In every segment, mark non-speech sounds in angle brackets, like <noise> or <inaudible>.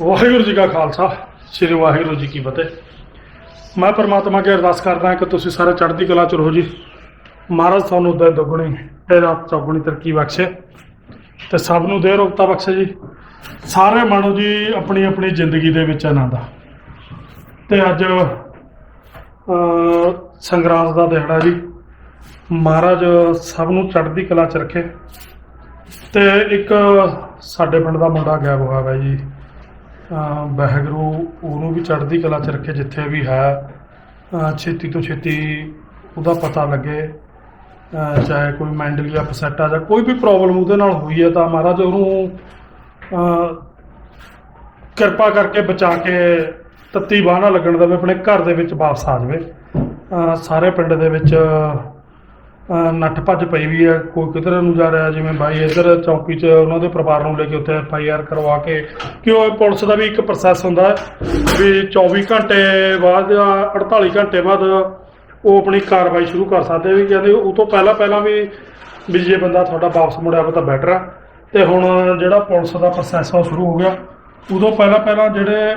ਵਾਹਿਗੁਰੂ ਜੀ ਕਾ ਖਾਲਸਾ, ਸ੍ਰੀ ਵਾਹਿਗੁਰੂ ਜੀ ਕੀ ਫਤਿਹ। ਮੈਂ ਪਰਮਾਤਮਾ ਅੱਗੇ ਅਰਦਾਸ ਕਰਦਾ ਹਾਂ ਕਿ ਤੁਸੀਂ ਸਾਰੇ ਚੜ੍ਹਦੀ ਕਲਾ ਚ ਰਹੋ ਜੀ। ਮਹਾਰਾਜ ਤੁਹਾਨੂੰ ਦੇ ਦੁੱਗਣੀ ਤੇ ਰਾਤ ਚੌਗਣੀ ਤਰੱਕੀ ਬਖਸ਼ੇ ਤੇ ਸਭ ਨੂੰ ਦੇ ਰੋਗਤਾ ਬਖਸ਼ੇ ਜੀ। ਸਾਰੇ ਮਾਣੋ ਜੀ ਆਪਣੀ ਆਪਣੀ ਜ਼ਿੰਦਗੀ ਦੇ ਵਿੱਚ ਆਨੰਦ ਤੇ ਅੱਜ ਸੰਗਰਾਂਦ ਦਾ ਦਿਹਾੜਾ ਜੀ। ਮਹਾਰਾਜ ਸਭ ਨੂੰ ਚੜ੍ਹਦੀ ਕਲਾ ਚ ਰੱਖੇ। ਤੇ ਇੱਕ ਸਾਡੇ ਪਿੰਡ ਦਾ ਮੁੰਡਾ ਗਾਇਬ ਹੋਇਆ ਵਾ ਜੀ। ਵਾਹਿਗੁਰੂ ਉਹਨੂੰ ਵੀ ਚੜ੍ਹਦੀ ਕਲਾ ਚ ਰੱਖੇ ਜਿੱਥੇ ਵੀ ਹੈ। ਛੇਤੀ ਤੋਂ ਛੇਤੀ ਉਹਦਾ ਪਤਾ ਲੱਗੇ। ਚਾਹੇ ਕੋਈ ਮੈਂਟਲੀ ਅਪਸੈਟ ਆ ਜਾਂ ਕੋਈ ਵੀ ਪ੍ਰੋਬਲਮ ਉਹਦੇ ਨਾਲ ਹੋਈ ਹੈ ਤਾਂ ਮਹਾਰਾਜ ਉਹਨੂੰ ਕਿਰਪਾ ਕਰਕੇ ਬਚਾ ਕੇ ਤੱਤੀ ਬਾਹ ਨਾ ਲੱਗਣ ਦੇਵੇ, ਆਪਣੇ ਘਰ ਦੇ ਵਿੱਚ ਵਾਪਸ ਆ ਜਾਵੇ। ਸਾਰੇ ਪਿੰਡ ਦੇ ਵਿੱਚ ਨੱਠ ਭੱਜ ਪਈ ਵੀ ਹੈ, ਕੋਈ ਕਿਧਰ ਨੂੰ ਜਾ ਰਿਹਾ, ਜਿਵੇਂ ਬਾਈ ਇੱਧਰ ਚੌਕੀ 'ਚ ਉਹਨਾਂ ਦੇ ਪਰਿਵਾਰ ਨੂੰ ਲੈ ਕੇ ਉੱਥੇ ਐਫ ਆਈ ਆਰ ਕਰਵਾ ਕੇ, ਕਿਉਂ ਪੁਲਿਸ ਦਾ ਵੀ ਇੱਕ ਪ੍ਰੋਸੈਸ ਹੁੰਦਾ ਵੀ 24 ਘੰਟੇ ਬਾਅਦ ਜਾਂ 48 ਘੰਟੇ ਬਾਅਦ ਉਹ ਆਪਣੀ ਕਾਰਵਾਈ ਸ਼ੁਰੂ ਕਰ ਸਕਦੇ ਵੀ ਕਹਿੰਦੇ ਉਹ ਤੋਂ ਪਹਿਲਾਂ ਪਹਿਲਾਂ ਵੀ ਵੀ ਜੇ ਬੰਦਾ ਤੁਹਾਡਾ ਵਾਪਸ ਮੁੜਿਆ ਵਾ ਤਾਂ ਬੈਟਰ ਆ ਤੇ ਹੁਣ ਜਿਹੜਾ ਪੁਲਿਸ ਦਾ ਪ੍ਰੋਸੈਸ ਆ ਉਹ ਸ਼ੁਰੂ ਹੋ ਗਿਆ। ਉਦੋਂ ਪਹਿਲਾਂ ਪਹਿਲਾਂ ਜਿਹੜੇ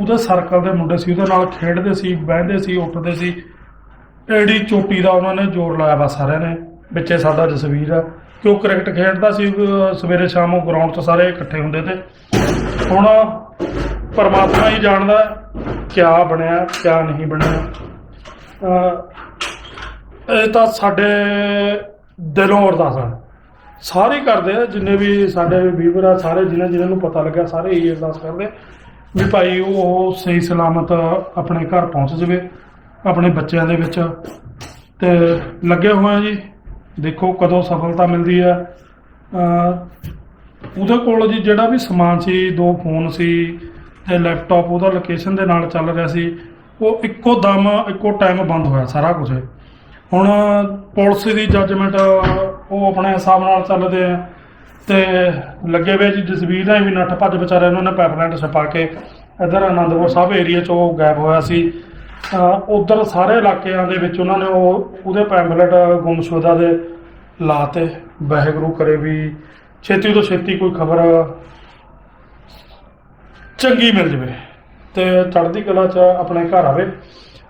ਉਹਦੇ ਸਰਕਲ ਦੇ ਮੁੰਡੇ ਸੀ, ਉਹਦੇ ਨਾਲ ਖੇਡਦੇ ਸੀ, ਬਹਿੰਦੇ ਸੀ, ਉੱਠਦੇ ਸੀ। ਐਡੀ ਚੋਟੀ ਦਾ ਉਹਨਾਂ ਨੇ ਜ਼ੋਰ ਲਾਇਆ ਵਾ ਸਾਰਿਆਂ ਨੇ। ਵਿੱਚੇ ਸਾਡਾ ਜਸਵੀਰ ਆ ਕਿ ਉਹ ਕ੍ਰਿਕਟ ਖੇਡਦਾ ਸੀ, ਅਹ, ਸਵੇਰੇ ਸ਼ਾਮ ਉਹ ਗਰਾਊਂਡ 'ਚ ਸਾਰੇ ਇਕੱਠੇ ਹੁੰਦੇ ਤੇ। ਹੁਣ ਪਰਮਾਤਮਾ ਹੀ ਜਾਣਦਾ ਕਿਆ ਬਣਿਆ, ਕਿਆ ਨਹੀਂ ਬਣਿਆ। ਅਹ, ਇਹ ਤਾਂ ਸਾਡੇ ਦਿਲੋਂ ਅਰਦਾਸ ਆ। ਸਾਰੇ ਕਰਦੇ ਆ, ਜਿੰਨੇ ਵੀ ਸਾਡੇ ਵੀਵਰ ਆ, ਸਾਰੇ ਜਿਨ੍ਹਾਂ ਜਿਨ੍ਹਾਂ ਨੂੰ ਪਤਾ ਲੱਗਾ ਸਾਰੇ ਇਹੀ ਅਰਦਾਸ ਕਰਦੇ ਵੀ ਭਾਈ ਉਹ ਸਹੀ ਸਲਾਮਤ ਆਪਣੇ ਘਰ ਪਹੁੰਚ ਜਾਵੇ। ਆਪਣੇ ਬੱਚਿਆਂ ਦੇ ਵਿੱਚ। ਤੇ ਲੱਗੇ ਹੋਏ ਆ ਜੀ। ਦੇਖੋ ਕਦੋਂ ਸਫਲਤਾ ਮਿਲਦੀ ਹੈ ਉਹਦੇ ਕੋਲ ਜੀ ਜਿਹੜਾ ਵੀ ਸਮਾਨ ਸੀ, ਦੋ ਫੋਨ ਸੀ ਤੇ ਲੈਪਟਾਪ ਉਹਦਾ ਲੋਕੇਸ਼ਨ ਦੇ ਨਾਲ ਚੱਲ ਰਿਹਾ ਸੀ, ਉਹ ਇੱਕੋ ਦਮ, ਇੱਕੋ ਟਾਈਮ ਬੰਦ ਹੋਇਆ ਸਾਰਾ ਕੁਝ। ਹੁਣ ਪੁਲਿਸ ਦੀ ਜੱਜਮੈਂਟ ਉਹ ਆਪਣੇ ਹਿਸਾਬ ਨਾਲ ਚੱਲਦੇ ਆ। ਤੇ ਲੱਗੇ ਵੇ ਜੀ ਜਸਵੀਰ ਨੇ ਵੀ ਨੱਠ ਭੱਜ ਵਿਚਾਰੇ ਉਹਨਾਂ ਨੇ ਪਾਈਪਲਾਈਨ ਛਪਾ ਕੇ ਇਧਰ ਆਨੰਦਪੁਰ ਸਾਹਿਬ ਏਰੀਆ 'ਚ ਉਹ ਗਾਇਬ ਹੋਇਆ ਸੀ। ਉਧਰ ਸਾਰੇ ਇਲਾਕਿਆਂ ਦੇ ਵਿੱਚ ਉਹਨਾਂ ਨੇ ਉਹ ਉਹਦੇ ਪੈਂਫਲੇਟ ਗੁੰਮਸ਼ੁਦਾ ਦੇ ਲਾਤੇ। ਵਾਹਿਗੁਰੂ ਕਰੇ ਵੀ ਛੇਤੀ ਤੋਂ ਛੇਤੀ ਕੋਈ ਖਬਰ ਚੰਗੀ ਮਿਲ ਜਵੇ ਤੇ ਚੜ੍ਹਦੀ ਕਲਾ 'ਚ ਆਪਣੇ ਘਰ ਆਵੇ।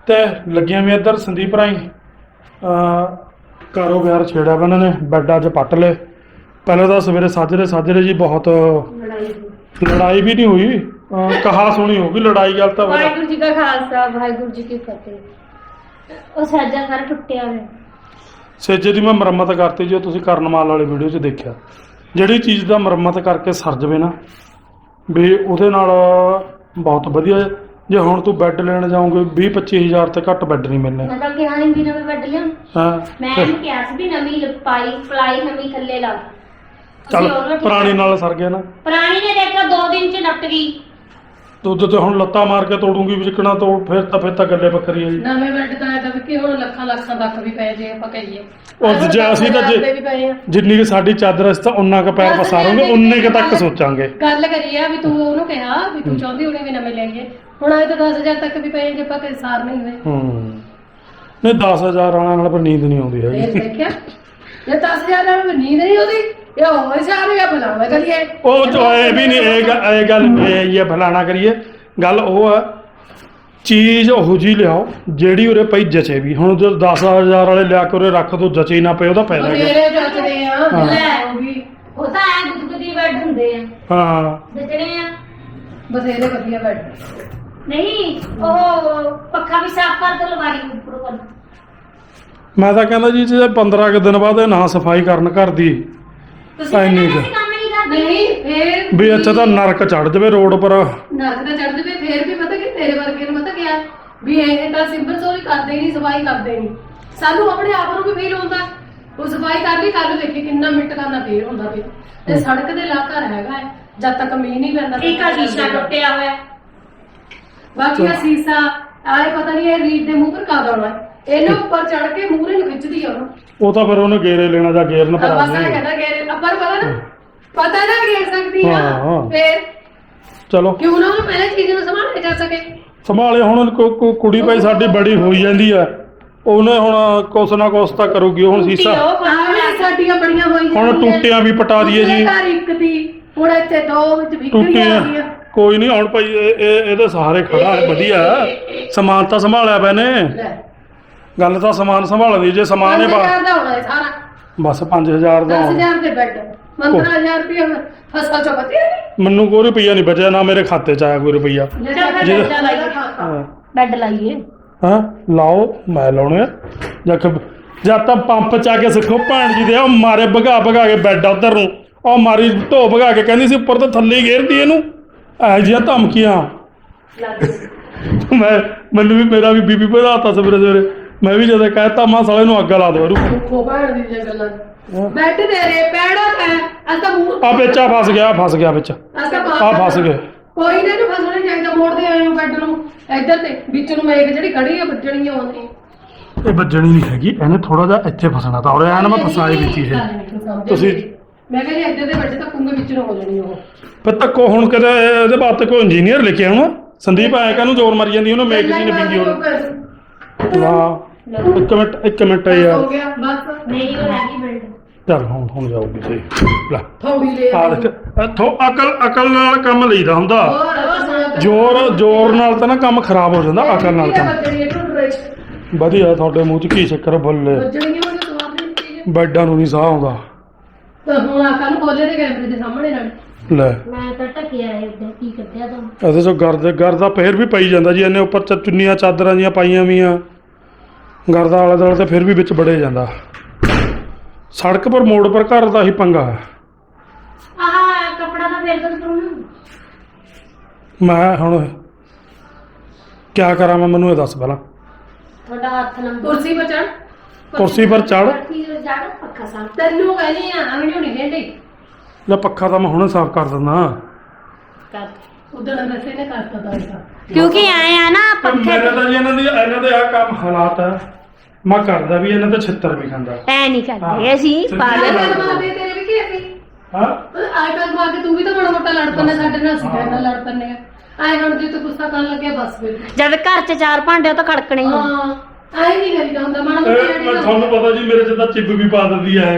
ਤੇ ਲੱਗੀਆਂ ਵੀ ਇੱਧਰ ਸੰਦੀਪ ਰਾਈ ਕਾਰੋਬਾਰ ਛੇੜਿਆ ਵਾ ਇਹਨਾਂ ਨੇ ਬੈੱਡ ਅੱਜ ਪੱਟ ਲਏ। ਪਹਿਲਾਂ ਤਾਂ ਸਵੇਰੇ ਸਾਜਰੇ ਸਾਜਰੇ ਜੀ ਬਹੁਤ ਲੜਾਈ ਵੀ ਨਹੀਂ ਹੋਈ। ਅਹ ਕਹਾ ਸੁਣੀ ਹੋਗੀ ਲੜਾਈ ਗੱਲ ਤਾਂ ਵਾਹਿਗੁਰੂ ਜੀ ਕਾ ਖਾਲਸਾ ਵਾਹਿਗੁਰੂ ਜੀ ਕੀ ਫਤਿਹ। ਉਹ ਸਾਜਾ ਸਾਰਾ ਟੁੱਟਿਆ ਹੋਇਆ। ਸੇਜੇ ਦੀ ਮੈਂ ਮੁਰੰਮਤ ਕਰਤੀ ਜੋ ਤੁਸੀਂ ਕਰਨਮਾਲ ਵਾਲੀ ਵੀਡੀਓ 'ਚ ਦੇਖਿਆ। ਜਿਹੜੀ ਚੀਜ਼ ਦਾ ਮੁਰੰਮਤ ਕਰਕੇ ਸਰ ਜਵੇ ਨਾ ਵੀ ਉਹਦੇ ਨਾਲ ਬਹੁਤ ਵਧੀਆ ਜੇ ਹੁਣ ਤੂੰ ਬੈੱਡ ਲੈਣ ਜਾਓਗੇ 20 25000 ਤੇ ਘੱਟ ਬੈੱਡ ਨਹੀਂ ਮਿਲਣੇ। ਮੈਂ ਤਾਂ ਕਿਹਾ ਨਹੀਂ ਵੀ ਨਵੇਂ ਬੈੱਡ ਲਿਆ ਹਾਂ। ਮੈਂ ਇਹਨੂੰ ਕਿਹਾ ਸੀ ਵੀ ਨਵੀਂ ਪਾਈ ਪਲਾਈ ਨਵੀਂ ਥੱਲੇ ਲਾ। ਚੱਲ ਪੁਰਾਣੀ ਨਾਲ ਸਰ ਗਿਆ ਨਾ। ਪੁਰਾਣੀ ਨੇ ਦੇਖਿਆ 2 ਦਿਨ ਚ ਨੱਟ ਗਈ। ਤੂੰ ਤੇ ਹੁਣ ਲੱਤਾਂ ਮਾਰ ਕੇ ਤੋੜੂਗੀ ਵਿਚਕਣਾ ਤੋੜ ਫਿਰ ਤਾਂ ਫਿਰ ਤਾਂ ਗੱਲੇ ਬੱਕਰੀ ਆ ਜੀ। ਨਵੇਂ ਬੈੱਡ ਤਾਂ ਇਹਦਾ ਵੀ ਕਿ ਹੁਣ ਲੱਖਾਂ ਲੱਖਾਂ ਤੱਕ ਵੀ ਪਏ ਜੇ ਆਪਾਂ ਕਹੀਏ। ਉਹ ਜੇ ਅਸੀਂ ਤਾਂ ਜੇ- ਜਿੰਨੀ ਕਿ ਸਾਡੀ ਚਾਦਰ ਅਸੀਂ ਤਾਂ ਉਨਾ ਕੁ ਪੈਰ ਪਸਾਰੋਗੇ ਉਨੇ ਕੁ ਤੱਕ ਸੋਚਾਂਗੇ। ਗੱਲ ਕਰੀ ਆ ਵੀ ਤੂੰ ਉਹਨੂੰ ਕਿਹਾ ਵੀ ਤੂੰ ਚਾਹੁੰਦੀ ਹੋਣੀ ਵੀ ਨਵੇਂ ਲੈ ਲਈਏ ਹੁਣ ਆਏ ਤਾਂ 10000 ਤੱਕ ਵੀ ਪਏ ਜੇ ਆਪਾਂ ਕਿਸੇ ਸਾਰ ਨਹੀਂ ਹੋਏ। ਹੂੰ। ਨਹੀਂ 10000 ਵਾਲਾ ਨਾਲ ਪਰ ਨੀਂਦ ਨਹੀਂ ਆਉਂਦੀ ਫੇਰ ਹੈਗੀ ਦੇਖਿਆ। ਜੇ 10000 ਨਾਲ ਵੀ ਨੀਂਦ ਨਹੀਂ ਆਉਂਦੀ ਇਹ ਹੋਏ ਸਾਰੇ ਆ ਬਲਾਵਾ ਕਰੀਏ। ਉਹ ਜੋ ਇਹ ਵੀ ਨਹੀਂ ਇਹ ਗੱਲ ਇਹ ਗੱਲ ਇਹ ਇਹ ਭਲਾਣਾ ਕਰੀਏ। ਗੱਲ ਉਹ ਆ ਚੀਜ਼ ਉਹੋ ਜੀ ਲਿਆਓ ਜਿਹੜੀ ਉਰੇ ਪਈ ਜਚੇ ਵੀ। ਹੁਣ ਜੋ 10000 ਵਾਲੇ ਲਿਆ ਕੇ ਉਰੇ ਰੱਖ ਦੋ ਜਚੇ ਹੀ ਨਾ ਪਏ ਉਹਦਾ ਫਾਇਦਾ ਕੀ ਮੇਰੇ ਜੱਜਦੇ ਆ ਹਾਂ। ਲੈ ਉਹ ਵੀ। ਉਹ ਤਾਂ ਐ ਗੁਦਗੁਦੀ ਬੈੱਡ ਹੁੰਦੇ ਆ। ਹਾਂ। ਜਚਣੇ ਆ। ਬਥੇਰੇ ਵਧੀਆ ਬੈੱਡ ਨਹੀਂ ਉਹ ਪੱਖਾ ਵੀ ਸਾਫ਼ ਕਰ ਦੋ ਲਵਾਰੀ ਉੱਪਰ ਕਰ ਮੈਂ ਤਾਂ ਕਹਿੰਦਾ ਜੀ ਜੇ 15 ਕੁ ਦਿਨ ਬਾਅਦ ਇਹ ਨਾ ਸਫ਼ਾਈ ਕਰਨ ਘਰ ਦੀ ਤੁਸੀਂ ਐ ਨਹੀਂ ਕਹਿੰਦੇ ਗਾ। ਅਸੀਂ ਕੰਮ ਨਹੀਂ ਕਰਦੇ। ਨਹੀਂ ਫੇਰ ਵੀ ਇੱਥੇ ਤਾਂ ਨਰਕ ਚੜ ਜਾਵੇ ਰੋਡ ਪਰ। ਨਰਕ ਤਾਂ ਚੜ੍ਹਦੇ ਪਏ ਫੇਰ ਵੀ ਪਤਾ ਕਿ ਤੇਰੇ ਵਰਗੇ ਨੂੰ ਪਤਾ ਕਿਆ? ਵੀ ਇਹ ਤਾਂ ਸਿੰਪਲ ਸੋਰੀ ਕਰਦੇ ਹੀ ਨਹੀਂ ਸਫ਼ਾਈ ਕਰਦੇ ਨਹੀਂ। ਸਾਨੂੰ ਆਪਣੇ ਆਪ ਨੂੰ ਵੀ ਫੀਲ ਹੁੰਦਾ। ਉਹ ਸਫ਼ਾਈ ਕਰ ਲਈ ਕੱਲ ਦੇਖੀ ਕਿੰਨਾ ਮਿੰਟ ਕਰਨਾ ਫੇਰ ਹੁੰਦਾ ਵੀ। ਤੇ ਸੜਕ ਦੇ ਇਲਾਕਾ ਹੈਗਾ ਹੈ ਜਦ ਤੱਕ ਮੀਂਹ ਨਹੀਂ ਪੈਂਦਾ ਇੱਕ ਆ ਸ਼ੀਸ਼ਾ ਟੁੱਟਿਆ ਹੋਇਆ। ਬਾਕੀ ਆ ਸੀਸਾ ਆਏ ਪਤਾ ਨਹੀਂ ਇਹ ਰੀਡ ਦੇ ਮੂੰਹ ਪਰ ਕਾ ਦਾਉਣਾ ਇਹਨੇ ਉੱਪਰ ਚੜ ਕੇ ਮੂਹਰੇ ਨੂੰ ਖਿੱਚਦੀ ਆ ਉਹਨੂੰ। ਉਹ ਤਾਂ ਫਿਰ ਉਹਨੇ ਗੇਰੇ ਲੈਣਾ ਜਾਂ ਗੇਰਨ ਬਸ ਪਾ ਇਹ ਦੇਣਾ ਕਹਿੰਦਾ ਕਿ ਅੱਪਰ ਪਤਾ ਨਾ ਪਤਾ ਨਾ ਘੇਰ ਸਕਦੀ ਆ ਹਾਂ। ਫੇਰ ਚਲੋ। ਕਿਉਂ ਨਾ ਉਹਨੂੰ ਪਹਿਲੇ ਚੀਜ਼ ਨੂੰ ਸੰਭਾਲਿਆ ਜਾ ਸਕੇ। ਸੰਭਾਲੇ ਹੁਣ ਕੋ- ਕੋ- ਕੁੜੀ ਭਾਈ ਸਾਡੀ ਬੜੀ ਹੋਈ ਜਾਂਦੀ ਆ। ਉਹਨੇ ਹੁਣ ਕੁਛ ਨਾ ਕੁਛ ਤਾਂ ਕਰੂਗੀ ਹੁਣ ਸੀਸਾ। ਉਹ ਆਹ ਸਾਡੀਆਂ ਬੜੀਆਂ ਹੋਈ ਹੁਣ। ਟੂਟੀਆਂ ਵੀ ਪਟਾ ਦਈਏ ਜੀ। ਦੂਸਰੇ ਘਰ ਇੱਕ ਦੀ ਹੁਣ ਇੱਥੇ ਦੋ ਵਿੱਚ ਵਿਕਰੀਆਂ ਟੂਟੀਆਂ ਆ ਗਈਆਂ ਕੋਈ ਨਹੀਂ ਹੁਣ ਭਾਈ ਇਹ ਇਹ- ਇਹਦੇ ਸਹਾਰੇ ਖੜਾ ਹੈ ਵਧੀਆ। ਸਮਾਨ ਤਾਂ ਸੰਭਾਲਿਆ ਪੈ ਨੇ। ਲੈ। ਗੱਲ ਤਾਂ ਸਮਾਨ ਸੰਭਾਲਦੀ ਜੇ ਸਮਾਨ ਹੀ ਬਾ 5000 ਦਾ ਹੋਣਾ ਹੈ ਸਾਰਾ। ਬਸ 5000 ਦਾ ਹੋਣਾ। 10000 ਦੇ ਬੈੱਡ 15000 ਰੁਪਏ ਫਸਲ ਚੋਂ ਬਚਿਆ ਮੈਨੂੰ ਕੋਈ ਰੁਪਈਆ ਨਹੀਂ ਬਚਿਆ ਨਾ ਮੇਰੇ ਖਾਤੇ 'ਚ ਆਇਆ ਕੋਈ ਰੁਪਈਆ। ਬੈੱਡ ਲਾਈਏ। ਹਾਂ ਲਾਓ ਮੈਂ ਲਾਉਣੇ ਜਦ ਜਦ ਤਾਂ ਪੰਪ ਚ ਆ ਕੇ ਸਿੱਖੋ ਭੈਣ ਜੀ ਦੇ ਉਹ ਮਾਰੇ ਭਗਾ ਭਗਾ ਕੇ ਬੈੱਡ ਉਧਰ ਨੂੰ। ਉਹ ਮਾਰੀ ਢੋ ਭਗਾ ਕੇ ਕਹਿੰਦੀ ਸੀ ਉੱਪਰ ਤੋਂ ਥੱਲੇ ਘੇਰਦੀ ਇਹਨੂੰ। ਐ ਜਿਹੀਆਂ ਧਮਕੀਆਂ। ਮੈਂ ਮੈਨੂੰ ਵੀ ਮੇਰਾ ਵੀ ਬੀਬੀ ਵਧਾਤਾ ਸਵੇਰੇ ਸਵੇਰੇ ਮੈਂ ਵੀ ਜਦੋਂ ਕਹਿਤਾ ਮਾਂ ਸਾਲੇ ਨੂੰ ਅੱਗ ਲਾ ਦੋ ਇਹਨੂੰ ਖੋ ਬਾਹਰ ਦੀ ਜੰਗਲਾਂ ਬੈੱਡ ਦੇ ਰੇ ਪੈੜਾ ਹੈ ਅਸਾਂ ਮੂੰਹ ਆ ਵਿੱਚ ਫਸ ਗਿਆ ਫਸ ਗਿਆ ਵਿੱਚ। ਅਸਾਂ ਆ ਫਸ ਗਏ। ਕੋਈ ਨਾ ਜੋ ਫਸਣਾ ਚਾਹੀਦਾ ਮੋੜਦੇ ਆਏ ਹੋ ਬੈੱਡ ਨੂੰ। ਇੱਧਰ ਤੇ ਵਿੱਚ ਨੂੰ ਮੇਕ ਜਿਹੜੀ ਖੜੀ ਆ ਵੱਜਣੀ ਆ ਉਹਨੇ। ਇਹ ਵੱਜਣੀ ਨਹੀਂ ਹੈਗੀ ਇਹਨੇ ਥੋੜਾ ਜਿਹਾ ਇੱਥੇ ਫਸਣਾ ਤਾਂ ਔਰ ਐਨ ਮੈਂ ਫਸਾਈ ਵਿੱਚ ਹੀ ਇਹ। ਤੁਸੀਂ- ਮੈਂ ਕਹਿੰਦੀ ਇੱਧਰ ਦੇ ਬੈੱਡ ਤਾਂ ਕੁੰਗੇ ਵਿੱਚ ਨੂੰ ਹੋ ਜਾਣੀ ਉਹ। ਪਰ ਧੱਕੋ ਹੁਣ ਕਦੇ ਇਹਦੇ ਕੋਈ ਇੰਜੀਨੀਅਰ ਲਿਖਿਆ ਹੁਣ ਸੰਦੀਪ ਜ਼ੋਰ ਮਾਰੀ ਜਾਂਦੀ ਉਹਨੂੰ ਮੇਕ ਜੀ ਨੇ ਪਿੰਗੀ ਹੁਣ। ਵਾਹ। ਇੱਕ ਮਿੰਟ ਇੱਕ ਮਿੰਟ ਹੋ ਯਾਰ। ਗਿਆ ਬਸ। ਨਹੀਂ ਉਹ ਹੈਗੀ ਬੈੱਡ ਚੱਲ ਹੁਣ ਹੁਣ ਜਾਊਗੀ ਸਹੀ। ਲੈ। ਥੋੜੀ ਲੈ ਆ ਦੇਖ ਇੱਥੋਂ ਅਕਲ ਅਕਲ ਨਾਲ ਕੰਮ ਲਈਦਾ ਹੁੰਦਾ। ਹੋਰ ਜ਼ੋਰ ਜ਼ੋਰ ਨਾਲ ਤਾਂ ਨਾ ਕੰਮ ਖਰਾਬ ਹੋ ਜਾਂਦਾ ਅਕਲ ਨਾਲ ਕੰਮ। ਵੱਜਣੀ ਹੈ ਟੁੱਟ ਰਹੀ ਵਧੀਆ ਤੁਹਾਡੇ ਮੂੰਹ 'ਚ ਕੀ ਚੱਕਰ ਬੱਲੇ। ਵੱਜਣੀ ਹੈ ਚੀਜ਼ ਬੈਡਾਂ ਨੂੰ ਨਹੀਂ ਸਾਹ ਆਉਂਦਾ। ਤਾਂ ਹੁਣ ਆਕਾ ਨੂੰ ਖੋਲੇ ਦੇ ਕੈਮਰੇ ਦੇ ਸਾਹਮਣੇ ਨਾਲ। ਲੈ। ਮੈਂ ਤਾਂ ਟਕਿਆ ਹੈ ਉੱਤੇ ਕੀ ਕੱਢਿਆ ਤੂੰ? ਇਹਦੇ ਚੋਂ ਗਰਦ ਗਰਦਾ ਪਹਿਰ ਵੀ ਪਈ ਜਾਂਦਾ ਜੀ ਇਹਨੇ ਉੱਪਰ ਚ ਚੁੰਨੀਆਂ ਚਾਦਰਾਂ ਜੀਆਂ ਪਾਈਆਂ ਵੀਆਂ। ਗਰਦਾ ਆਲੇ ਦੁਆਲੇ ਤੇ ਫਿਰ ਵੀ ਵਿੱਚ ਬੜੇ ਜਾਂਦਾ। ਸੜਕ ਪਰ ਮੋੜ ਪਰ ਘਰ ਦਾ ਹੀ ਪੰਗਾ ਹੈ। ਆਹ ਕਪੜਾ ਤਾਂ ਫੇਰ ਤੂੰ। ਮੈਂ ਹੁਣ ਕਿਆ ਕਰਾਂ ਮੈਂ ਮੈਨੂੰ ਇਹ ਦੱਸ ਪਹਿਲਾਂ। ਤੁਹਾਡਾ ਹੱਥ ਲੰਬਾ। ਕੁਰਸੀ ਪਰ ਚੜ ਕੁਰਸੀ ਪਰ ਚੜ ਕੀ ਜੜ ਪੱਖਾ ਸਾਂ ਤੈਨੂੰ ਕਹਿੰਦੀ ਆ ਅਗਣੀ ਹੋਣੀ ਲੈ ਪੱਖਾ ਤਾਂ ਮੈਂ ਹੁਣੇ ਸਾਫ਼ ਕਰ ਦਿੰਦਾ। ਕਰ ਉਦੋਂ ਵੈਸੇ ਨੇ ਕਰਤਾ ਤਾਂ ਇਹਦਾ ਕਿਉਂਕਿ ਆਏ ਆ ਨਾ ਪੱਖੇ ਮੇਰੇ ਤਾਂ ਜੀ ਇਹਨਾਂ ਦੀ ਇਹਨਾਂ ਦੇ ਆ ਕੰਮ ਹਾਲਾਤ ਹੈ ਮੈਂ ਕਰਦਾ ਵੀ ਇਹਨਾਂ ਤੇ ਛਿੱਤਰ ਵੀ ਖਾਂਦਾ। ਐ ਨਹੀਂ ਕਰਦੇ ਅਸੀਂ ਪਾਗਲ ਮਾਰਦੇ ਤੇਰੇ ਵੀ ਕੀ ਅਸੀਂ ਹਾਂ? ਆਈਪੈਡ ਮਾਰ ਕੇ ਤੂੰ ਵੀ ਤਾਂ ਬੜਾ ਮੋਟਾ ਲੜ ਪੰਨੇ ਸਾਡੇ ਨਾਲ ਅਸੀਂ ਤੇਰੇ ਨਾਲ ਲੜ ਪੰਨੇ ਆਏ ਹੁਣ ਜੇ ਤੂੰ ਗੁੱਸਾ ਕਰਨ ਲੱਗਿਆ ਬਸ ਫਿਰ। ਜਦ ਘਰ 'ਚ ਚਾਰ ਭਾਂਡੇ ਤਾਂ ਖੜਕਣੇ ਹੀ ਆ। ਹਾਂ। ਆਏ ਨਹੀਂ ਕਰੀਦਾ ਹੁੰਦਾ ਮਾੜਾ ਇਹ ਮੈਂ ਮੋਟਾ ਤੁਹਾਨੂੰ ਪਤਾ ਜੀ ਮੇਰੇ ਚ ਤਾਂ ਚਿੱਬ ਵੀ ਪਾ ਦਿੰਦੀ ਹੈ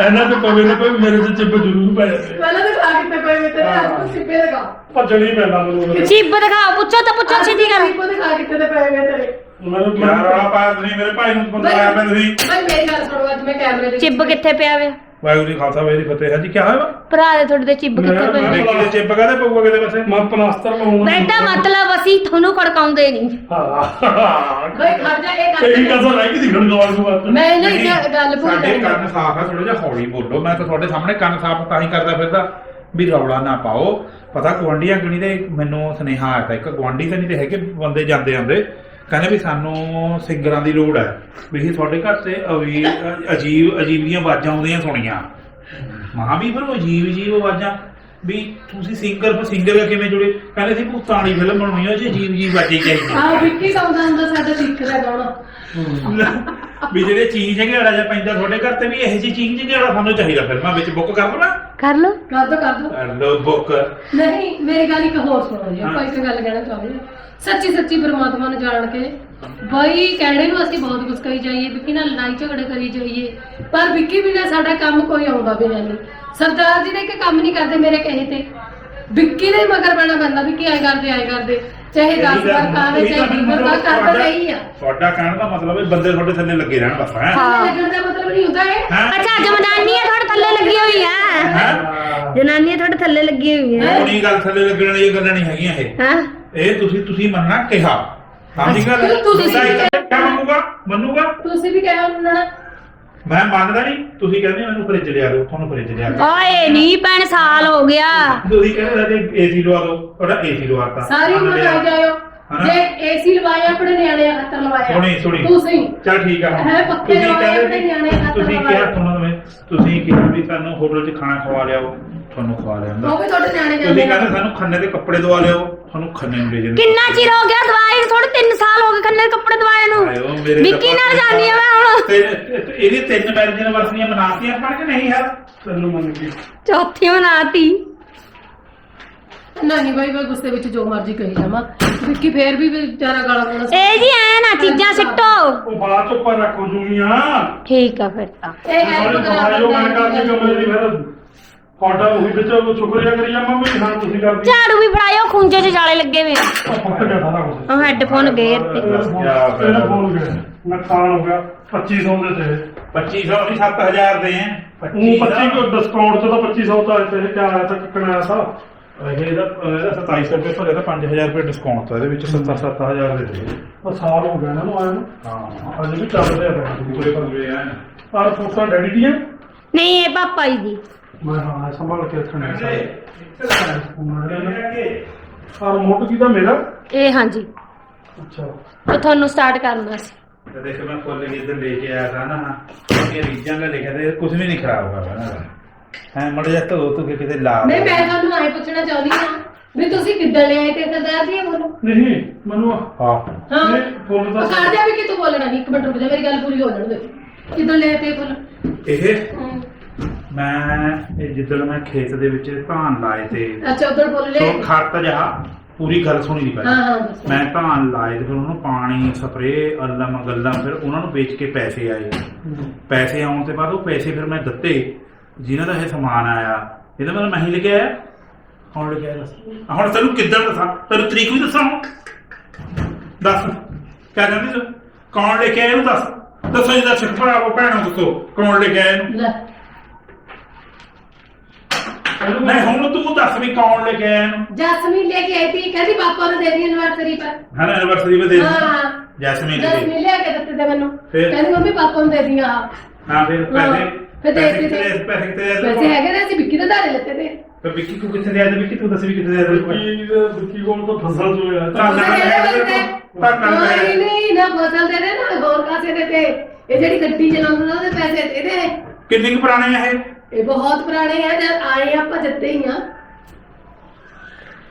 ਇਹਨਾਂ ਤੇ ਪਵੇ ਨਾ ਕੋਈ ਮੇਰੇ ਚ ਚਿੱਬ ਜ਼ਰੂਰ ਪੈ ਜਾਂਦੀ ਹੈ ਤਾਂ ਖਾ ਕੇ ਪਏ ਤੇਰੇ ਹੱਥ ਨੂੰ ਸਿੱਪੇ ਲਗਾ। ਭੱਜਣੀ ਪੈਂਦਾ ਮੈਨੂੰ ਮੇਰੇ। ਚਿੱਬ ਦਿਖਾਓ ਪੁੱਛੋ ਤਾਂ ਪੁੱਛੋ ਛੇਤੀ ਕਰ। ਸਿੱਪੇ ਦੇ ਖਾ ਕੇ ਤੇ ਪਏ ਹੋਏ ਤੇਰੇ। ਮੈਨੂੰ ਮੈਨੂੰ ਰੌਲਾ ਪਾਇਆ ਤੁਸੀਂ ਮੇਰੇ ਭਾਈ ਨੂੰ ਬੰਦਾ ਆਇਆ ਮੈਂ ਤੁਸੀਂ। ਭਾਈ ਮੇਰੀ ਗੱਲ ਸੁਣੋ ਅੱਜ ਮੈਂ ਕੈਮਰੇ ਦੇ ਚਿੱਬ ਕਿੱਥੇ ਪਿਆ ਵੇ? ਵਾਹਿਗੁਰੂ ਜੀ ਖਾਲਸਾ ਵਾਹਿਗੁਰੂ ਜੀ ਫਤਿਹ। ਹੈ ਜੀ ਕੀ ਹੋਇਆ ਭਰਾ ਦੇ ਤੁਹਾਡੇ ਦੇ ਚਿੱਬ ਕਿੱਥੇ ਮੈਂ- ਪਿਆ ਦੇਖੀ ਦੇ ਚਿੱਪ ਕਾਦੇ ਪਊਗਾ ਕਿਤੇ ਵਸੇ ਮੈਂ ਪਲਾਸਟਰ ਲਾਉਂਗਾ ਬੈਠਾ ਮਤਲਬ ਅਸੀਂ ਤੁਹਾਨੂੰ ਖੜਕਾਉਂਦੇ ਨਹੀਂ। ਹਾਂ। ਭਾਈ ਖੜ ਜਾ ਇਹ ਇਹੀ ਕਰ ਕਸਰ ਰਹਿ ਗਈ ਦਿਖਣ ਗਵਾਲ ਨੂੰ ਬਾਤ ਮੈਂ ਨਹੀਂ ਗੱਲ- ਗੱਲ ਭੁੱਲ ਸਾਡੇ ਜਾਣੀ ਕੰਨ ਸਾਫ਼ ਆ ਥੋੜਾ ਜਿਹਾ ਹੌਲੀ ਬੋਲੋ। ਮੈਂ ਤਾਂ ਤੁਹਾਡੇ ਸਾਹਮਣੇ ਕੰਨ ਸਾਫ਼ ਤਾਂ ਹੀ ਕਰਦਾ ਫਿਰਦਾ। ਵੀ ਰੌਲਾ ਨਾ ਪਾਓ। ਪਤਾ ਗੁਆਂਢੀਆਂ ਗਣੀ ਦੇ ਮੈਨੂੰ ਸੁਨੇਹਾ ਆਇਆ ਤਾਂ ਇੱਕ ਗੁਆਂਢੀ ਤਾਂ ਨਹੀਂ ਤੇ ਹੈਗੇ ਬੰਦੇ ਜਾਂਦੇ ਆਉਂਦੇ ਕਹਿੰਦੇ ਵੀ ਸਾਨੂੰ ਸਿੰਗਰਾਂ ਦੀ ਲੋੜ ਹੈ। ਵੀ ਅਸੀਂ ਤੁਹਾਡੇ ਘਰ ਤੇ ਅਵੀ ਅਜੀਬ ਅਜੀਬ ਦੀਆਂ ਆਵਾਜ਼ਾਂ ਆਉਂਦੀਆਂ ਸੁਣੀਆਂ। ਮਹਾਂ ਵੀ ਫਿਰ ਉਹ ਅਜੀਬ ਅਜੀਬ ਆਵਾਜ਼ਾਂ। ਵੀ ਤੁਸੀਂ ਸਿੰਗਰ ਪਰ ਸਿੰਗਰ ਕਿਵੇਂ ਜੁੜੇ? ਕਹਿੰਦੇ ਸੀ ਭੂਤਾਂ ਵਾਲੀ ਫਿਲਮ ਬਣਾਉਣੀ ਹੈ ਜੀ ਅਜੀਬ ਅਜੀਬ ਆਵਾਜ਼ਾਂ ਚਾਹੀਦੀਆਂ ਹਾਂ ਵਿੱਕੀ ਹੁੰਦਾ ਸਾਡਾ ਸਿੱਖਦਾ ਗਾਉਣਾ ਵੀ ਜਿਹੜੇ ਚੀਜ਼ ਝਗੜਾ ਜਾਂ ਪੈਂਦਾ ਤੁਹਾਡੇ ਘਰ ਤੇ ਵੀ ਇਹੋ ਜਿਹੀ ਚੀਜ਼ ਝਗੜਾ ਸਾਨੂੰ ਚਾਹੀਦਾ ਫਿਲਮਾਂ ਵਿੱਚ ਬੁੱਕ ਕਰ ਲਓ ਨਾ ਕਰ ਲੋ ਕਰ ਦੋ ਕਰ ਦੋ। ਕਰ ਲਓ ਬੁੱਕ ਨਹੀਂ ਮੇਰੀ ਗੱਲ ਇੱਕ ਹੋਰ ਸੁਣੋ ਜੀ ਆਪਾਂ ਇੱਕ ਗੱਲ ਕਹਿਣਾ ਚਾਹੁੰਦੇ ਹਾਂ। ਸੱਚੀ ਸੱਚੀ ਪਰਮਾਤਮਾ ਨੂੰ ਜਾਣ ਕੇ ਬਈ ਕਹਿਣੇ ਨੂੰ ਅਸੀਂ ਬਹੁਤ ਕੁਝ ਕਰੀ ਜਾਈਏ ਵਿੱਕੀ ਨਾਲ ਲੜਾਈ ਝਗੜੇ ਕਰੀ ਜਾਈਏ ਪਰ ਵਿੱਕੀ ਬਿਨਾ ਸਾਡਾ ਕੰਮ ਕੋਈ ਆਉਂਦਾ ਵੀ ਨਹੀਂ। ਸਰਦਾਰ ਜੀ ਨੇ ਇੱਕ ਕੰਮ ਨਹੀਂ ਕਰਦੇ ਮੇਰੇ ਕਹੇ ਤੇ। ਵਿੱਕੀ ਦੇ ਮਗਰ ਪੈਣਾ ਪੈਂਦਾ ਵਿੱਕੀ ਆਏ ਕਰਦੇ ਆਏ ਕਰਦੇ। ਚਾਹੇ 10 ਵਾਰ ਕਾਵੇ ਚਾਹੇ 20 ਵਾਰ ਕਾਵੇ ਕਰਦਾ ਰਹੀ ਆ। ਤੁਹਾਡਾ ਕਹਿਣ ਦਾ ਮਤਲਬ ਹੈ ਬੰਦੇ ਤੁਹਾਡੇ ਥੱਲੇ ਲੱਗੇ ਰਹਿਣ ਬਸ ਹੈ? ਹਾਂ। ਲੱਗਣ ਦਾ ਮਤਲਬ ਨਹੀਂ ਹੁੰਦਾ ਇਹ। ਹੈਂ? ਅੱਛਾ ਜਮਦਾਨੀਆਂ ਤੁਹਾਡੇ ਥੱਲੇ ਲੱਗੀ ਹੋਈ ਆ ਹੈਂ? ਜਨਾਨੀਆਂ ਤੁਹਾਡੇ ਥੱਲੇ ਲੱਗੀ ਹੋਈ ਆ ਉਹਨੀ ਗੱਲ ਥੱਲੇ ਲੱਗਣ ਵਾਲੀ ਗੱਲਾਂ ਨਹੀਂ ਹੈਗੀਆਂ ਇਹ। ਹਾਂ? ਇਹ ਤੁਸੀਂ ਤੁਸੀਂ ਮੰਨਣਾ ਕਿਹਾ। ਸਮਝੀ ਗੱਲ ਤੁਸੀਂ- ਮੰਨੂਗਾ ਮੰਨੂਗਾ। ਤੁਸੀਂ ਵੀ ਕਹਿਆ ਉਹਨਾਂ ਨੇ ਮੈਂ ਮੰਨਦਾ ਨਹੀਂ ਤੁਸੀਂ ਕਹਿੰਦੇ ਮੈਨੂੰ ਫ੍ਰਿਜ ਲਿਆ ਦਿਓ ਤੁਹਾਨੂੰ ਫ੍ਰਿਜ ਲਿਆ ਦਿਓ ਓਏ ਨਹੀਂ ਭੈਣ ਸਾਲ ਹੋ ਗਿਆ ਤੁਸੀਂ ਕਹਿੰਦੇ ਸਾਡੇ ਏਸੀ ਲਵਾ ਦਿਓ ਤੁਹਾਡਾ ਏਸੀ ਲਵਾਤਾ ਸਾਰੀ ਉਮਰ। ਲੱਗ ਜਾਇਓ? ਜੇ ਏਸੀ ਲਵਾਇਆ ਆਪਣੇ ਨਿਆਣਿਆਂ ਖਾਤਰ ਲਵਾਇਆ ਸੁਣੀ ਸੁਣੀ ਤੁਸੀਂ ਚਲ ਠੀਕ ਆ। ਹੈ ਪੱਕੇ ਆਪਣੇ ਨਿਆਣੇ ਤੁਸੀਂ। ਕਿਹਾ ਸੁਣੋ ਤੁਸੀਂ ਕਿਹਾ ਵੀ ਤੁਹਾਨੂੰ ਹੋਟਲ 'ਚ ਖਾਣਾ ਖਵਾ ਲਿਆਓ ਤੁਹਾਨੂੰ ਖਵਾ ਲਿਆਉਂਦਾ ਉਹ ਵੀ ਤੁਹਾਡੇ ਨਿਆਣੇ ਤੁਸੀਂ ਜਾਂਦੇ ਕਹਿੰਦੇ ਸਾਨੂੰ ਖੰਨੇ ਦੇ ਕੱਪੜੇ ਦਵਾ ਲਿਆਓ ਤੁਹਾਨੂੰ ਖੰਨੇ ਨੂੰ ਲੈ ਜਾਂਦੇ ਕਿੰਨਾ ਚਿਰ ਹੋ ਗਿਆ ਦਵਾਈ ਥੋੜੇ 3 ਸਾਲ ਹੋ ਗਏ ਖੰਨੇ ਦੇ ਕੱਪੜੇ ਦਵਾਏ ਨੂੰ। ਆਇਓ ਮੇਰੇ ਵਿੱਕੀ ਨਾਲ ਜਾਣੀ ਆ ਮੈਂ ਹੁਣ। ਤੇ ਇਹਦੀ ਤਿੰਨ ਮੈਰਿਜ ਐਨਵਰਸਰੀਆਂ ਮਨਾਤੀਆਂ ਆਪਾਂ ਕਿ ਨਹੀਂ ਯਾਰ ਤੈਨੂੰ ਮੰਨ ਗਈ ਚੌਥੀ ਮਨਾਤੀ। ਨਹੀਂ ਬਾਈ ਮੈਂ ਗੁੱਸੇ ਵਿੱਚ ਜੋ ਮਰਜ਼ੀ ਕਹੀ ਜਾਵਾਂ। ਵਿੱਕੀ ਫੇਰ ਵੀ ਵਿਚਾਰਾ ਗਾਲਾਂ ਗਾਲਾਂ ਇਹ ਜੀ ਐ ਨਾ ਚੀਜ਼ਾਂ ਸਿੱਟੋ। ਉਹ ਬਾਅਦ ਚ ਉੱਪਰ ਰੱਖੋ ਜੂਗੀਆਂ ਠੀਕ ਆ ਫਿਰ ਤਾਂ। ਇਹ ਹੈ ਸਾਰੀ ਮੈਂ ਕਰਦੀ ਕਮਰੇ ਦੀ ਫਿਰ ਤੁਹਾਡਾ ਉਹੀ ਵਿੱਚ ਸ਼ੁਕਰੀਆ ਕਰੀ ਜਾਵਾਂ ਵੀ ਹਾਂ ਤੁਸੀਂ ਕਰਦੀ। ਝਾੜੂ ਵੀ ਫੜਾਇਓ ਖੁੰਝੇ 'ਚ ਜਾਲੇ ਲੱਗੇ ਵੇ। ਆ। ਉਹ ਪੱਕ ਗਿਆ ਸਾਰਾ ਕੁਝ ਉਹ ਹੈੱਡਫੋਨ ਗਏ ਤੇ ਇਹਦਾ ਫੋਨ ਗਿਆ ਨੁਕਸਾਨ ਹੋ ਗਿਆ। 2500 ਦੇ ਤੇ। 2500 ਨਹੀਂ 7000 ਦੇ ਹੈ ਉਹ 25 ਕੋ ਡਿਸਕਾਊਂਟ ਚ ਤਾਂ 2500 ਤਾਂ ਤੇ ਕਿਆ ਆਇਆ ਤਾਂ ਕਿੱਕਣਾ ਆਇਆ ਤਾਂ ਇਹਦਾ ਇਹਦਾ 2700 ਰੁਪਏ ਭਰਿਆ ਤਾਂ 5000 ਰੁਪਏ ਡਿਸਕਾਊਂਟ ਤਾਂ ਇਹਦੇ ਵਿੱਚ। 70 7000 ਦੇ ਦੇ। ਉਹ ਸਾਲ ਹੋ ਗਿਆ ਇਹਨਾਂ ਨੂੰ ਆਇਆ ਨੂੰ। ਹਾਂ। ਅਜੇ ਵੀ ਚੱਲਦੇ ਆ ਬੈਠੇ ਪੂਰੇ ਪੰਗੇ ਆ ਆਹ ਫੋਟੋ ਡੈਡੀ ਦੀਆਂ? ਨਹੀਂ ਇਹ ਪਾਪਾ ਜੀ ਦੀ। ਮੈਂ ਹਾਂ ਸੰਭਾਲ ਕੇ ਰੱਖਣਾ ਆ ਰਿਮੋਟ ਕੀ ਦਾ ਮੇਰਾ? ਇਹ ਹਾਂਜੀ। ਅੱਛਾ। ਉਹ ਤੁਹਾਨੂੰ ਸਟਾਰਟ ਕਰਨਾ ਸੀ। ਤੇ ਦੇਖ ਮੈਂ ਫੁੱਲ ਕੇ ਇੱਧਰ ਲੈ ਕੇ ਆਇਆ ਤਾਂ ਨਾ ਇਹ ਰੀਜਾਂ ਦਾ ਲਿਖਿਆ ਤੇ ਕੁਝ ਵੀ ਨਹੀਂ ਖਰਾਬ ਹੋਇਆ ਨਾ। ਹੈ ਮੜ ਜਾ ਤੋ ਤੂੰ ਕਿਤੇ ਲਾ ਨਹੀਂ ਮੈਂ ਤੁਹਾਨੂੰ ਆਏ ਪੁੱਛਣਾ ਚਾਹੁੰਦੀ ਹਾਂ ਵੀ ਤੁਸੀਂ ਕਿੱਦਾਂ ਲੈ ਆਏ ਤੇ ਸਰਦਾਰ ਜੀ ਬੋਲੋ ਨਹੀਂ ਮੈਨੂੰ ਹਾਂ। ਹਾਂ। ਫੁੱਲ ਦਾ- ਕਰ ਜਾ ਵੀ ਕਿ ਤੂੰ ਬੋਲਣਾ ਨਹੀਂ ਇੱਕ ਮਿੰਟ ਰੁਕ ਜਾ ਮੇਰੀ ਗੱਲ ਪੂਰੀ ਹੋ ਜਾਣ ਦੇ। ਕਿੱਦਾਂ ਲੈ ਤੇ ਫੁੱਲ ਇਹ? ਮੈਂ ਇਹ ਜਿੱਦਣ ਮੈਂ ਖੇਤ ਦੇ ਵਿੱਚ ਧਾਨ ਲਾਏ ਤੇ ਅੱਛਾ ਉਧਰ ਬੋਲ ਲੈ ਸੋ ਖਰਤ ਜਹਾ ਪੂਰੀ ਗੱਲ ਸੁਣੀ ਨਹੀਂ ਹਾਂ ਪਹਿਲਾਂ। ਹਾਂ ਦੱਸੋ। ਮੈਂ ਧਾਨ ਲਾਏ ਤੇ ਫਿਰ ਉਹਨੂੰ ਪਾਣੀ ਸਪਰੇ ਅਲਮ ਗੱਲਾਂ ਫਿਰ ਉਹਨਾਂ ਨੂੰ ਵੇਚ ਕੇ ਪੈਸੇ ਆਏ। ਪੈਸੇ ਆਉਣ ਤੋਂ ਬਾਅਦ ਉਹ ਪੈਸੇ ਫਿਰ ਮੈਂ ਦਿੱਤੇ ਜਿਨ੍ਹਾਂ ਦਾ ਇਹ ਸਮਾਨ ਆਇਆ। ਇਹਦਾ ਮਤਲਬ ਮੈਂ ਹੀ ਲਿਖਿਆ ਆਇਆ ਕੌਣ ਲਿਖਿਆ ਦੱਸ। ਆਹ ਹੁਣ ਤੈਨੂੰ ਕਿੱਦਾਂ ਦੱਸਾਂ? ਤੈਨੂੰ ਤਰੀਕ ਵੀ ਦੱਸਾਂ? ਹੁਣ? ਦੱਸ। ਕਿਆ ਕਹਿੰਦੀ ਤੂੰ? ਕੌਣ ਲਿਖਿਆ ਇਹਨੂੰ ਦੱਸ? ਦੱਸੋ ਜੀ ਦੱਸ। ਭਰਾਵੋ ਭੈਣੋ ਦੱਸੋ। ਕੌਣ ਲਿਖਿਆ ਇਹਨੂੰ? ਲੈ। ਨਹੀਂ ਹੁਣ ਤੂੰ ਦੱਸ ਵੀ ਕੌਣ ਲਿਖਿਆ ਇਹਨੂੰ? ਜਸਮੀਨ ਲੈ ਕੇ ਆਈ ਸੀ ਕਹਿੰਦੀ ਪਾਪਾ ਨੂੰ ਦੇ ਦੀ ਐਨਵਰਸਰੀ ਪਰ। ਹਾਂ ਐਨਵਰਸਰੀ 'ਤੇ ਦੇ ਹਾਂ ਜੈਸਮੀਨ ਦੇ। ਜਸਮੀਨ ਲੈ ਕੇ ਦਿੱਤੇ ਤੇ ਮੈਨੂੰ। ਫਿਰ? ਕਹਿੰਦੀ ਮੰਮੀ ਪਾਪਾ ਨੂੰ ਦੇ ਦੀਆਂ ਹਾਂ ਫਿਰ ਪੈਸੇ? ਫਿਰ ਦੇ ਪੈਸੇ ਦਿੱਤੇ। ਕਿੱਥੇ ਦੇ- ਪੈਸੇ ਕਿੱਥੇ ਦੇ ਵੈਸੇ ਹੈਗੇ ਨੇ ਅਸੀਂ ਵਿੱਕੀ ਦੇ ਧਾਰੇ ਲੱਤੇ ਤੇ ਫਿਰ ਵਿੱਕੀ ਤੂੰ ਕਿੱਥੇ ਦੇ ਵਿੱਕੀ ਤੂੰ ਦੱਸ ਵੀ ਕਿੱਥੇ ਦੇ ਕੀ ਦੁੱਕੀ ਕੋਲ ਤਾਂ ਫਸਲ ਜੋ ਹੋਇਆ ਤਾਂ- ਦੇ ਇਹਦੇ ਧਰਨਾ ਲਾਇਆ। ਨਹੀਂ ਨਹੀਂ ਨਾ ਫਸਲ ਦੇ ਦੇ ਨਾ ਹੋਰ ਕਾਸੇ ਦੇ ਤੇ। ਇਹ ਜਿਹੜੀ ਗੱਡੀ ਚਲਾਉਂਦਾ ਉਹਦੇ ਪੈਸੇ ਦੇ ਦੇ। ਕਿੰਨੇ ਕੁ ਪੁਰਾਣੇ ਆ ਇਹ? ਇਹ ਬਹੁਤ ਪੁਰਾਣੇ ਆ ਜਦ ਆਏ ਆਪਾਂ ਜਿੱਤੇ ਹੀ ਆ।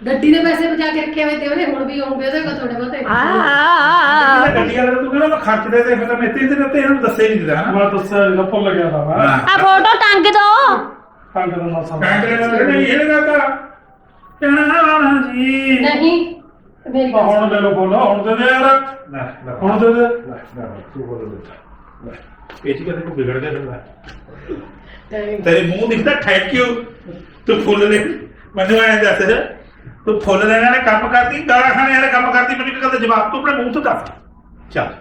ਗੱਡੀ ਦੇ ਪੈਸੇ ਬਚਾ ਕੇ ਰੱਖੇ ਹੋਏ ਤੇ ਉਹਨੇ ਹੁਣ ਵੀ ਹੋਣਗੇ ਉਹਦੇ ਕੋਲ ਥੋੜੇ ਬਹੁਤੇ। ਆ ਗੱਡੀ ਵਾਲਾ ਤੂੰ ਕਹਿੰਦਾ ਮੈਂ ਖਰਚ ਦੇ ਦੇ ਫਿਰ ਤਾਂ ਮੈਂ ਇੱਥੇ ਤੇ ਦਿੱਤੇ ਇਹਨੂੰ ਦੱਸੇ ਨਹੀਂ ਦਿੱਤਾ ਹਨਾ? ਮੈਂ ਦੱਸਿਆ ਇਹਦਾ ਭੁੱਲ ਗਿਆ ਤਾਂ ਮੈਂ। ਆ ਫੋਟੋ ਟੰਗ ਦੋ। ਕੰਗ ਦਾ ਨਾ ਸਮਝ ਕਾਂਗਰਸ ਨੇ ਇਹ ਲਗਾਤਾ ਜਾਣਾ ਜੀ। ਨਹੀਂ ਮੇਰੀ ਤਾਂ ਹੁਣ ਲੈ ਲਓ ਬੋਲੋ ਹੁਣ ਦੇ ਦੇ ਯਾਰ। ਲੈ ਲੈ ਹੁਣ ਦੇ ਦੇ। ਲੈ, ਤੂੰ ਬੋਲ ਲੈ ਇਹ ਚ ਕਦੇ ਤੂੰ ਵਿਗੜ ਗਿਆ ਤੇਰਾ ਗੱਲ ਤੇਰੇ ਮੂੰਹ ਦਿਖਦਾ ਥੈਂਕ ਯੂ ਤੂੰ ਫੁੱਲ ਲੈ ਮੈਨੂੰ ਐਂ ਦੱਸ ਤੂੰ ਫੁੱਲ ਲੈਣ ਵਾਲੇ ਕੰਮ ਕਰਦੀ ਗਾਲਾਂ ਖਾਣੇ ਵਾਲੇ ਕੰਮ ਕਰਦੀ ਮੈਨੂੰ ਇੱਕ ਗੱਲ ਦਾ ਜਵਾਬ ਤੂੰ ਆਪਣੇ ਮੂੰਹ ਤੋਂ ਦੱਸ। ਚੱਲ।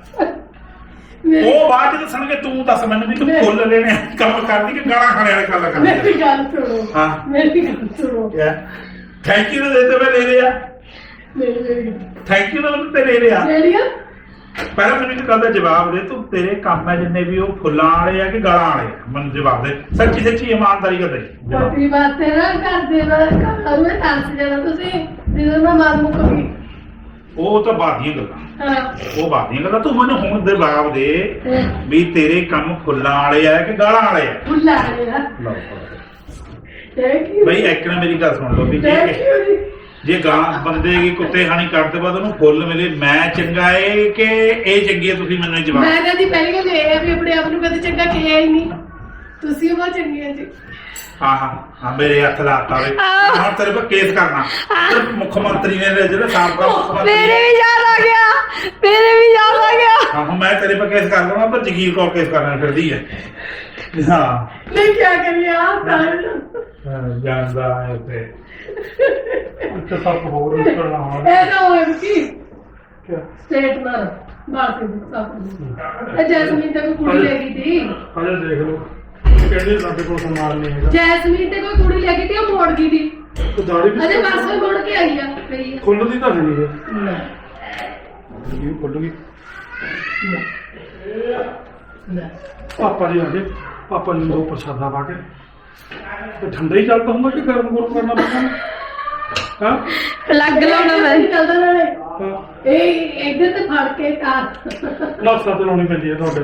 ਉਹ ਬਾਅਦ ਚ ਦੱਸਣਗੇ ਤੂੰ ਦੱਸ ਮੈਨੂੰ ਵੀ ਤੂੰ। ਫੁੱਲ ਲੈਣੇ ਵਾਲੇ ਕੰਮ ਕਰਦੀ ਕਿ ਗਾਲਾਂ ਖਾਣੇ ਵਾਲੇ ਕੰਮ ਕਰਦੀ? ਮੇਰੀ ਗੱਲ ਸੁਣੋ। ਹਾਂ। ਮੇਰੀ ਗੱਲ ਸੁਣੋ। ਥੈਂਕ ਯੂ ਦੇ ਦੇ ਮੈਂ ਲੈ ਲਿਆ ਥੈਂਕ ਯੂ ਦਾ ਤੇ ਲੈ ਲਿਆ ਮੇਰੀ ਗੱਲ ਪਹਿਲਾਂ ਮੈਨੂੰ ਇੱਕ ਗੱਲ ਦਾ ਜਵਾਬ ਦੇ ਤੂੰ ਤੇਰੇ ਕੰਮ ਹੈ ਜਿੰਨੇ ਵੀ ਉਹ ਫੁੱਲਾਂ ਵਾਲੇ ਆ ਕਿ ਗਾਲਾਂ ਵਾਲੇ ਆ? ਮੈਨੂੰ ਜਵਾਬ ਦੇ। ਸੱਚੀ ਸੱਚੀ ਇਮਾਨਦਾਰੀ ਨਾਲ ਦੇ ਜਵਾਬ। ਪਤੀ ਵਾਸਤੇ ਨਾ ਕਰਦੇ ਵਾ ਕਰ ਮੈਂ ਦੱਸ ਜਾਣਾ ਤੁਸੀਂ ਜਦੋਂ ਮੈਂ ਮਾਰ ਮੁੱਕੂਗੀ ਉਹ ਤਾਂ ਬਾਤ ਦੀਆਂ ਗੱਲਾਂ। ਹਾਂ। ਉਹ ਬਾਤ ਦੀਆਂ ਗੱਲਾਂ। ਤੂੰ ਮੈਨੂੰ ਹੁਣ ਦੇ ਜਵਾਬ ਦੇ ਤੇ ਵੀ ਤੇਰੇ ਕੰਮ ਫੁੱਲਾਂ ਵਾਲੇ ਆ ਕਿ ਗਾਲਾਂ ਵਾਲੇ ਆ? ਬੁੱਲਾ ਰਿਹਾ ਲਓ ਥੈਂਕ ਯੂ ਬਈ ਇੱਕ ਨਾ ਮੇਰੀ ਗੱਲ ਸੁਣ ਲਓ ਵੀ ਥੈਂਕ ਜੇ। ਯੂ ਜੀ ਗਾਲਾਂ ਬੰਦੇ ਕੀ ਕੁੱਤੇ ਖਾਣੀ ਕਰਦੇ ਬਾਅਦ ਉਹਨੂੰ ਫੁੱਲ ਮਿਲੇ ਮੈਂ ਚੰਗਾ ਏ ਕਿ ਇਹ ਚੰਗੀ ਹੈ ਤੁਸੀਂ ਮੈਨੂੰ ਜਵਾਬ ਮੈਂ ਤਾਂ ਜੀ ਪਹਿਲੀ ਗੱਲ ਇਹ ਹੈ ਵੀ ਆਪਣੇ ਆਪ ਨੂੰ ਕਦੇ ਚੰਗਾ ਕਿਹਾ ਹੀ ਨਹੀਂ। ਤੁਸੀਂ ਉਹ ਚੰਗੀ ਹੈ ਜੀ। ਹਾਂ ਹਾਂ ਹਾਂ ਮੇਰੇ ਹੱਥ ਲਾਤਾ ਵੇ। ਹੁਣ ਤੇਰੇ ਪਰ ਕੇਸ ਕਰਨਾ। ਤੇ ਮੁੱਖ ਮੰਤਰੀ ਨੇ ਜਿਹੜਾ ਸਾਬਕਾ ਮੁੱਖ ਮੰਤਰੀ ਮੇਰੇ ਵੀ ਯਾਦ ਆ ਗਿਆ। ਮੇਰੇ ਵੀ ਯਾਦ ਆ ਗਿਆ। ਹਾਂ ਮੈਂ ਤੇਰੇ ਪਰ ਕੇਸ ਕਰ ਲਵਾਂ ਪਰ ਜਗੀਰ ਕੌਰ ਕੇਸ ਕਰਨਾ ਫਿਰਦੀ ਹੈ ਹਾਂ। ਨਹੀਂ ਕੀ ਕਰੀਏ ਆਪ ਹਾਂ, ਜਾਣਦਾ ਹੈ ਤੇ ਇੱਕ ਸੱਪ ਹੋਰ ਨਿਕਲਣਾ ਹੋਣਾ। ਇਹ ਤਾਂ ਹੋਏ ਕੀ? ਸਟੇਟ ਨਾਲ ਬਾਤ ਸਭ ਇਹ ਜੈਸਮੀਨ ਤੇ ਕੋਈ ਕੁੜੀ ਲੈ ਗਈ ਸੀ? ਹਜੇ ਦੇਖ ਲਓ। ਕਹਿੰਦੇ ਸਾਡੇ ਕੋਲ ਸਮਾਨ ਨਹੀਂ ਹੈਗਾ। ਜੈਸਮੀਨ ਤੇ ਕੋਈ ਕੁੜੀ ਲੈ ਗਈ ਸੀ ਉਹ ਮੋੜ ਗਈ ਤੇ ਦਾੜੀ ਵੀ ਅਜੇ ਹੀ ਮੁੜ ਕੇ ਆਈ ਆ। ਪਈ ਆ ਖੁੱਲਦੀ ਤਾਂ ਨਹੀਂ ਹੈ ਇਹ ਖੁੱਲੂਗੀ। ਲੈ। ਪਾਪਾ ਜੀ ਆ ਗਏ ਪਾਪਾ ਜੀ ਨੂੰ ਦੋ ਪ੍ਰਸ਼ਾਦਾ ਪਾ ਕੇ। ਤੇ ਠੰਡਾ ਹੀ ਚੱਲਦਾ ਹੁੰਦਾ ਕਿ ਗਰਮ ਗਰਮ ਕਰਨਾ ਪੈਂਦਾ? ਹਾਂ? ਪਲੱਗ ਲਾਉਣਾ ਮੈਂ। ਚੱਲਦਾ ਨਾਲੇ। ਇਹ ਇੱਧਰ ਤੇ ਫੜ ਕੇ ਕਾਰ ਲੱਸਾ ਤੇ ਲਾਉਣੀ ਪੈਂਦੀ ਹੈ ਤੁਹਾਡੇ।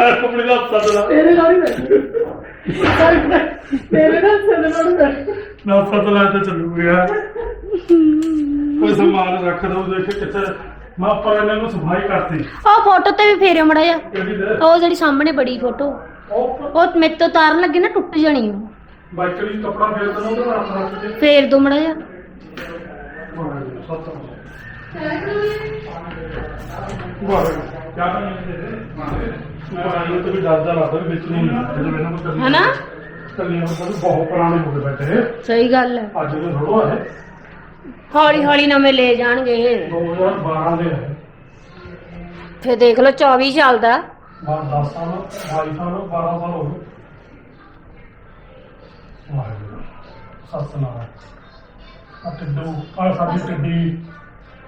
ਆਪਣੀ ਲੱਸਾ ਤੇ ਲਾ। ਤੇਰੇ ਨਾਲ ਹੀ ਬੈਠੀ। ਤੇਰੇ ਨਾਲ ਚੱਲਣਾ ਬੈਠੀ ਲੱਸਾ ਤੇ ਲਾ ਤੇ ਚੱਲੂਗਾ ਕੋਈ ਸਮਾਨ ਰੱਖ ਦੋ ਦੇਖ ਕਿੱਥੇ। ਮੈਂ ਪਰ ਇਹਨਾਂ ਨੂੰ ਸਫ਼ਾਈ ਕਰਤੀ। ਉਹ ਫੋਟੋ ਤੇ ਵੀ ਫੇਰਿਓ ਮੜਾ ਜਾ ਕਿਹੜੀ ਦੇ? ਉਹ ਜਿਹੜੀ ਸਾਹਮਣੇ ਬੜੀ ਫੋਟੋ। ਉਹ ਉਹ ਮੇਰੇ ਤੋਂ ਤਾਰਨ ਲੱਗੇ ਨਾ ਟੁੱਟ ਜਾਣੀ ਉਹ। ਬਾਈਕ ਲਈ ਕੱਪੜਾ ਫੇਰ ਦੇਣਾ ਉਹਦੇ ਨਾਲ ਹੱਥ ਰੱਖ ਕੇ। ਫੇਰ ਦੋ ਮੜਾ ਜਾ ਹਨਾ? ਕੱਲੀਆਂ ਨੂੰ ਬਹੁਤ ਪੁਰਾਣੇ ਹੋ ਗਏ ਬੈਠੇ ਸਹੀ ਗੱਲ ਹੈ। ਅੱਜ ਦੇ ਥੋੜਾ ਹੈ ਹੌਲੀ ਹੌਲੀ ਨਵੇਂ ਲੈ ਜਾਣਗੇ 2012 ਦੇ ਹੈ ਫੇਰ ਦੇਖ ਲਓ 24 ਚੱਲਦਾ। ਬਾਅਦ 10 ਸਾਲ 22 ਸਾਲ 12 ਸਾਲ ਹੋ ਗਏ ਵਾਹਿਗੁਰੂ, ਸਤਨਾਮ। ਆ ਟਿੱਡੂ ਆ ਸਾਡੀ ਟਿੱਡੀ।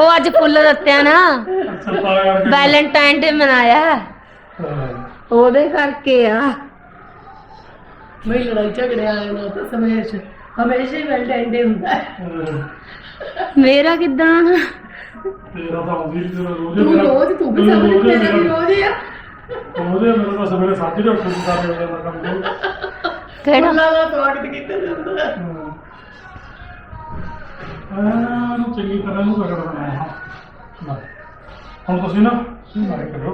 ਉਹ ਅੱਜ ਫੁੱਲ ਦਿੱਤਿਆ ਨਾ। ਵੈਲੈਂਟਾਈਨ ਡੇ ਮਨਾਇਆ। ਉਹਦੇ ਕਰਕੇ ਆ। ਮੈਂ ਲੜਾਈ ਝਗੜੇ ਆਏ ਨਾ ਤਾਂ ਸਮੇਸ਼ ਹਮੇਸ਼ਾ ਹੀ ਵੈਲ ਡੈਂਡੇ ਹੁੰਦਾ ਮੇਰਾ ਕਿਦਾਂ? ਤੇਰਾ ਤਾਂ ਨੀ, ਤੇਰਾ ਰੋਜ਼ ਤੂੰ ਰੋਜ਼ ਤੂੰ ਵੀ ਸਮਝ ਰੋਜ਼ ਤੇਰਾ ਵੀ ਰੋਜ਼ ਹੀ ਆ। ਰੋਜ਼ ਮੇਰਾ ਤਾਂ ਸਵੇਰੇ ਸਾਜਰੇ ਉੱਠ ਕੇ ਕੰਮ ਨੂੰ। ਕਿਹੜਾ? ਦਾ ਸਵਾਗਤ ਕੀਤਾ ਜਾਂਦਾ ਹੈ। ਹਾਂ ਨੂੰ ਚੰਗੀ ਤਰ੍ਹਾਂ ਨੂੰ ਰਗੜ ਬਣਾਇਆ ਹਾਂ। ਹੁਣ ਤੁਸੀਂ ਨਾ ਮਾਰੇ ਕਰੋ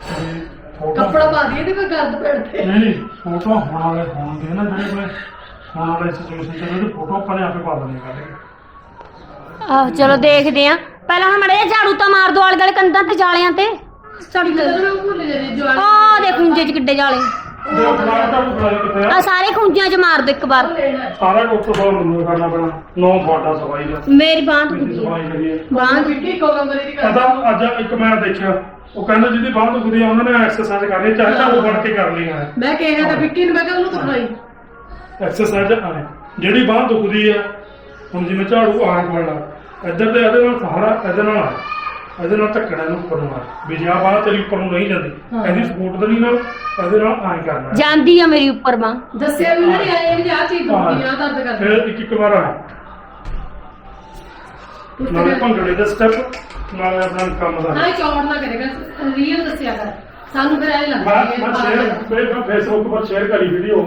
ਤੇ ਫੋਟੋ ਕੱਪੜਾ ਪਾ ਦਈਏ ਤੇ ਕੋਈ ਗਰਦ ਪੈਣ ਤੇ ਨਹੀਂ ਨਹੀਂ ਫੋਟੋ ਹੋਣ ਵਾਲੇ ਹੋਣਗੇ ਨਾ ਜਿਹੜੇ ਕੋਲੇ। ਹੋਣ ਵਾਲੇ ਸਿਚੁਏਸ਼ਨ ਚ ਜਿਹੜੀ ਫੋਟੋ ਆਪਾਂ ਨੇ ਆਪੇ ਪਾ ਦੇਣੀ ਕਰਦੇ ਆਹ ਚਲੋ ਦੇਖਦੇ ਆ ਪਹਿਲਾਂ ਹੁਣ ਮੜੇ ਝਾੜੂ ਤਾਂ ਮਾਰ ਦੋ ਆਲੇ ਦੁਆਲੇ ਕੰਧਾਂ ਤੇ ਜਾਲਿਆਂ ਤੇ। ਝਾੜੂ ਜਦੋਂ ਮੈਂ ਭੁੱਲ ਜਾਂਦੀ ਜਵਾਨ ਆ ਦੇ ਖੁੰਝੇ ਚ ਕਿੱਡੇ ਜਾਲੇ। ਜੇ ਫਲਾਣਾ ਤਾਂ ਫਲਾਣਾ ਕਿੱਥੇ ਆ ਆ ਸਾਰੇ ਖੁੰਝਿਆਂ ਚ ਮਾਰ ਦੋ ਇੱਕ ਵਾਰ। ਸਾਰਾ ਕੁਝ ਤੋਂ ਮੈਨੂੰ ਕਰਨਾ ਪੈਣਾ। ਨੌ ਫੋਟਾ ਸਫ਼ਾਈ ਦਾ। ਮੇਰੀ ਬਾਂਹ ਮੇਰੀ ਦੁਖਦੀ ਹੈ ਸਫ਼ਾਈ ਕਰੀਏ। ਬਾਂਹ ਬਿੱਟੀ ਕੋ ਕਮਰੇ ਦੀ ਪਤਾ ਅੱਜ ਇੱਕ ਮੈਂ ਦੇਖਿਆ। ਉਹ ਕਹਿੰਦਾ ਜਿਹਦੀ ਬਾਂਹ ਦੁਖਦੀ ਆ ਉਹਨਾਂ ਨੇ ਐਕਸਰਸਾਈਜ਼ ਕਰਨੀ ਚਾਹੇ ਤਾਂ ਉਹ ਫੜ ਕੇ ਕਰ ਲਈ। ਹੈ ਮੈਂ ਕਿਹਾ ਤਾਂ ਵਿੱਕੀ ਨੂੰ ਮੈਂ ਕਿਹਾ ਉਹਨੂੰ ਤੁਰਵਾਈ ਐਕਸਰਸਾਈਜ਼ ਆਏ ਜਿਹੜੀ ਬਾਂਹ ਦੁਖਦੀ ਆ ਹੁਣ ਜਿਵੇਂ ਝਾੜੂ ਆਣ ਵਾਲਾ ਇੱਧਰ ਤੇ ਇਹਦੇ ਨਾਲ ਸਹਾਰਾ ਇਹਦੇ ਨਾਲ ਆ। ਇਹਦੇ ਨਾਲ ਧੱਕਣਾ ਨੂੰ ਉੱਪਰ ਨੂੰ ਆ ਵੀ ਜੇ ਆਹ ਬਾਂਹ ਤੇਰੀ ਉੱਪਰ ਨੂੰ ਨਹੀਂ ਜਾਂਦੀ ਹਾਂ। ਇਹਦੀ ਸਪੋਰਟ ਦੇ ਨਾਲ ਇਹਦੇ ਨਾਲ ਐਂ ਕਰਨਾ ਜਾਂਦੀ ਆ ਮੇਰੀ ਉੱਪਰ ਬਾਂਹ। ਦੱਸਿਆ ਵੀ ਨਹੀਂ ਆਏ ਵੀ ਆਹ ਚੀਜ਼ ਦੁਖਦੀ ਆ ਦਰਦ ਕਰਦੀ। ਫਿਰ ਇੱਕ ਇੱਕ ਵਾਰ ਆ ਨਾਲੇ ਭੰਗੜੇ ਦੇ ਸਟੈਪ ਨਾਲੇ ਆਪਣਾ ਕੰਮ ਦਾ। ਨਾ ਚੌੜ ਨਾ ਕਰੇਗਾ ਰੀਅਲ ਦੱਸਿਆ ਕਰ। ਸਾਨੂੰ ਫਿਰ ਐ ਮੈਂ ਲੱਗਦਾ ਮੈਂ ਸ਼ੇਅਰ ਮੈਂ ਫੇਸਬੁੱਕ ਪਰ ਸ਼ੇਅਰ ਕਰੀ ਵੀਡੀਓ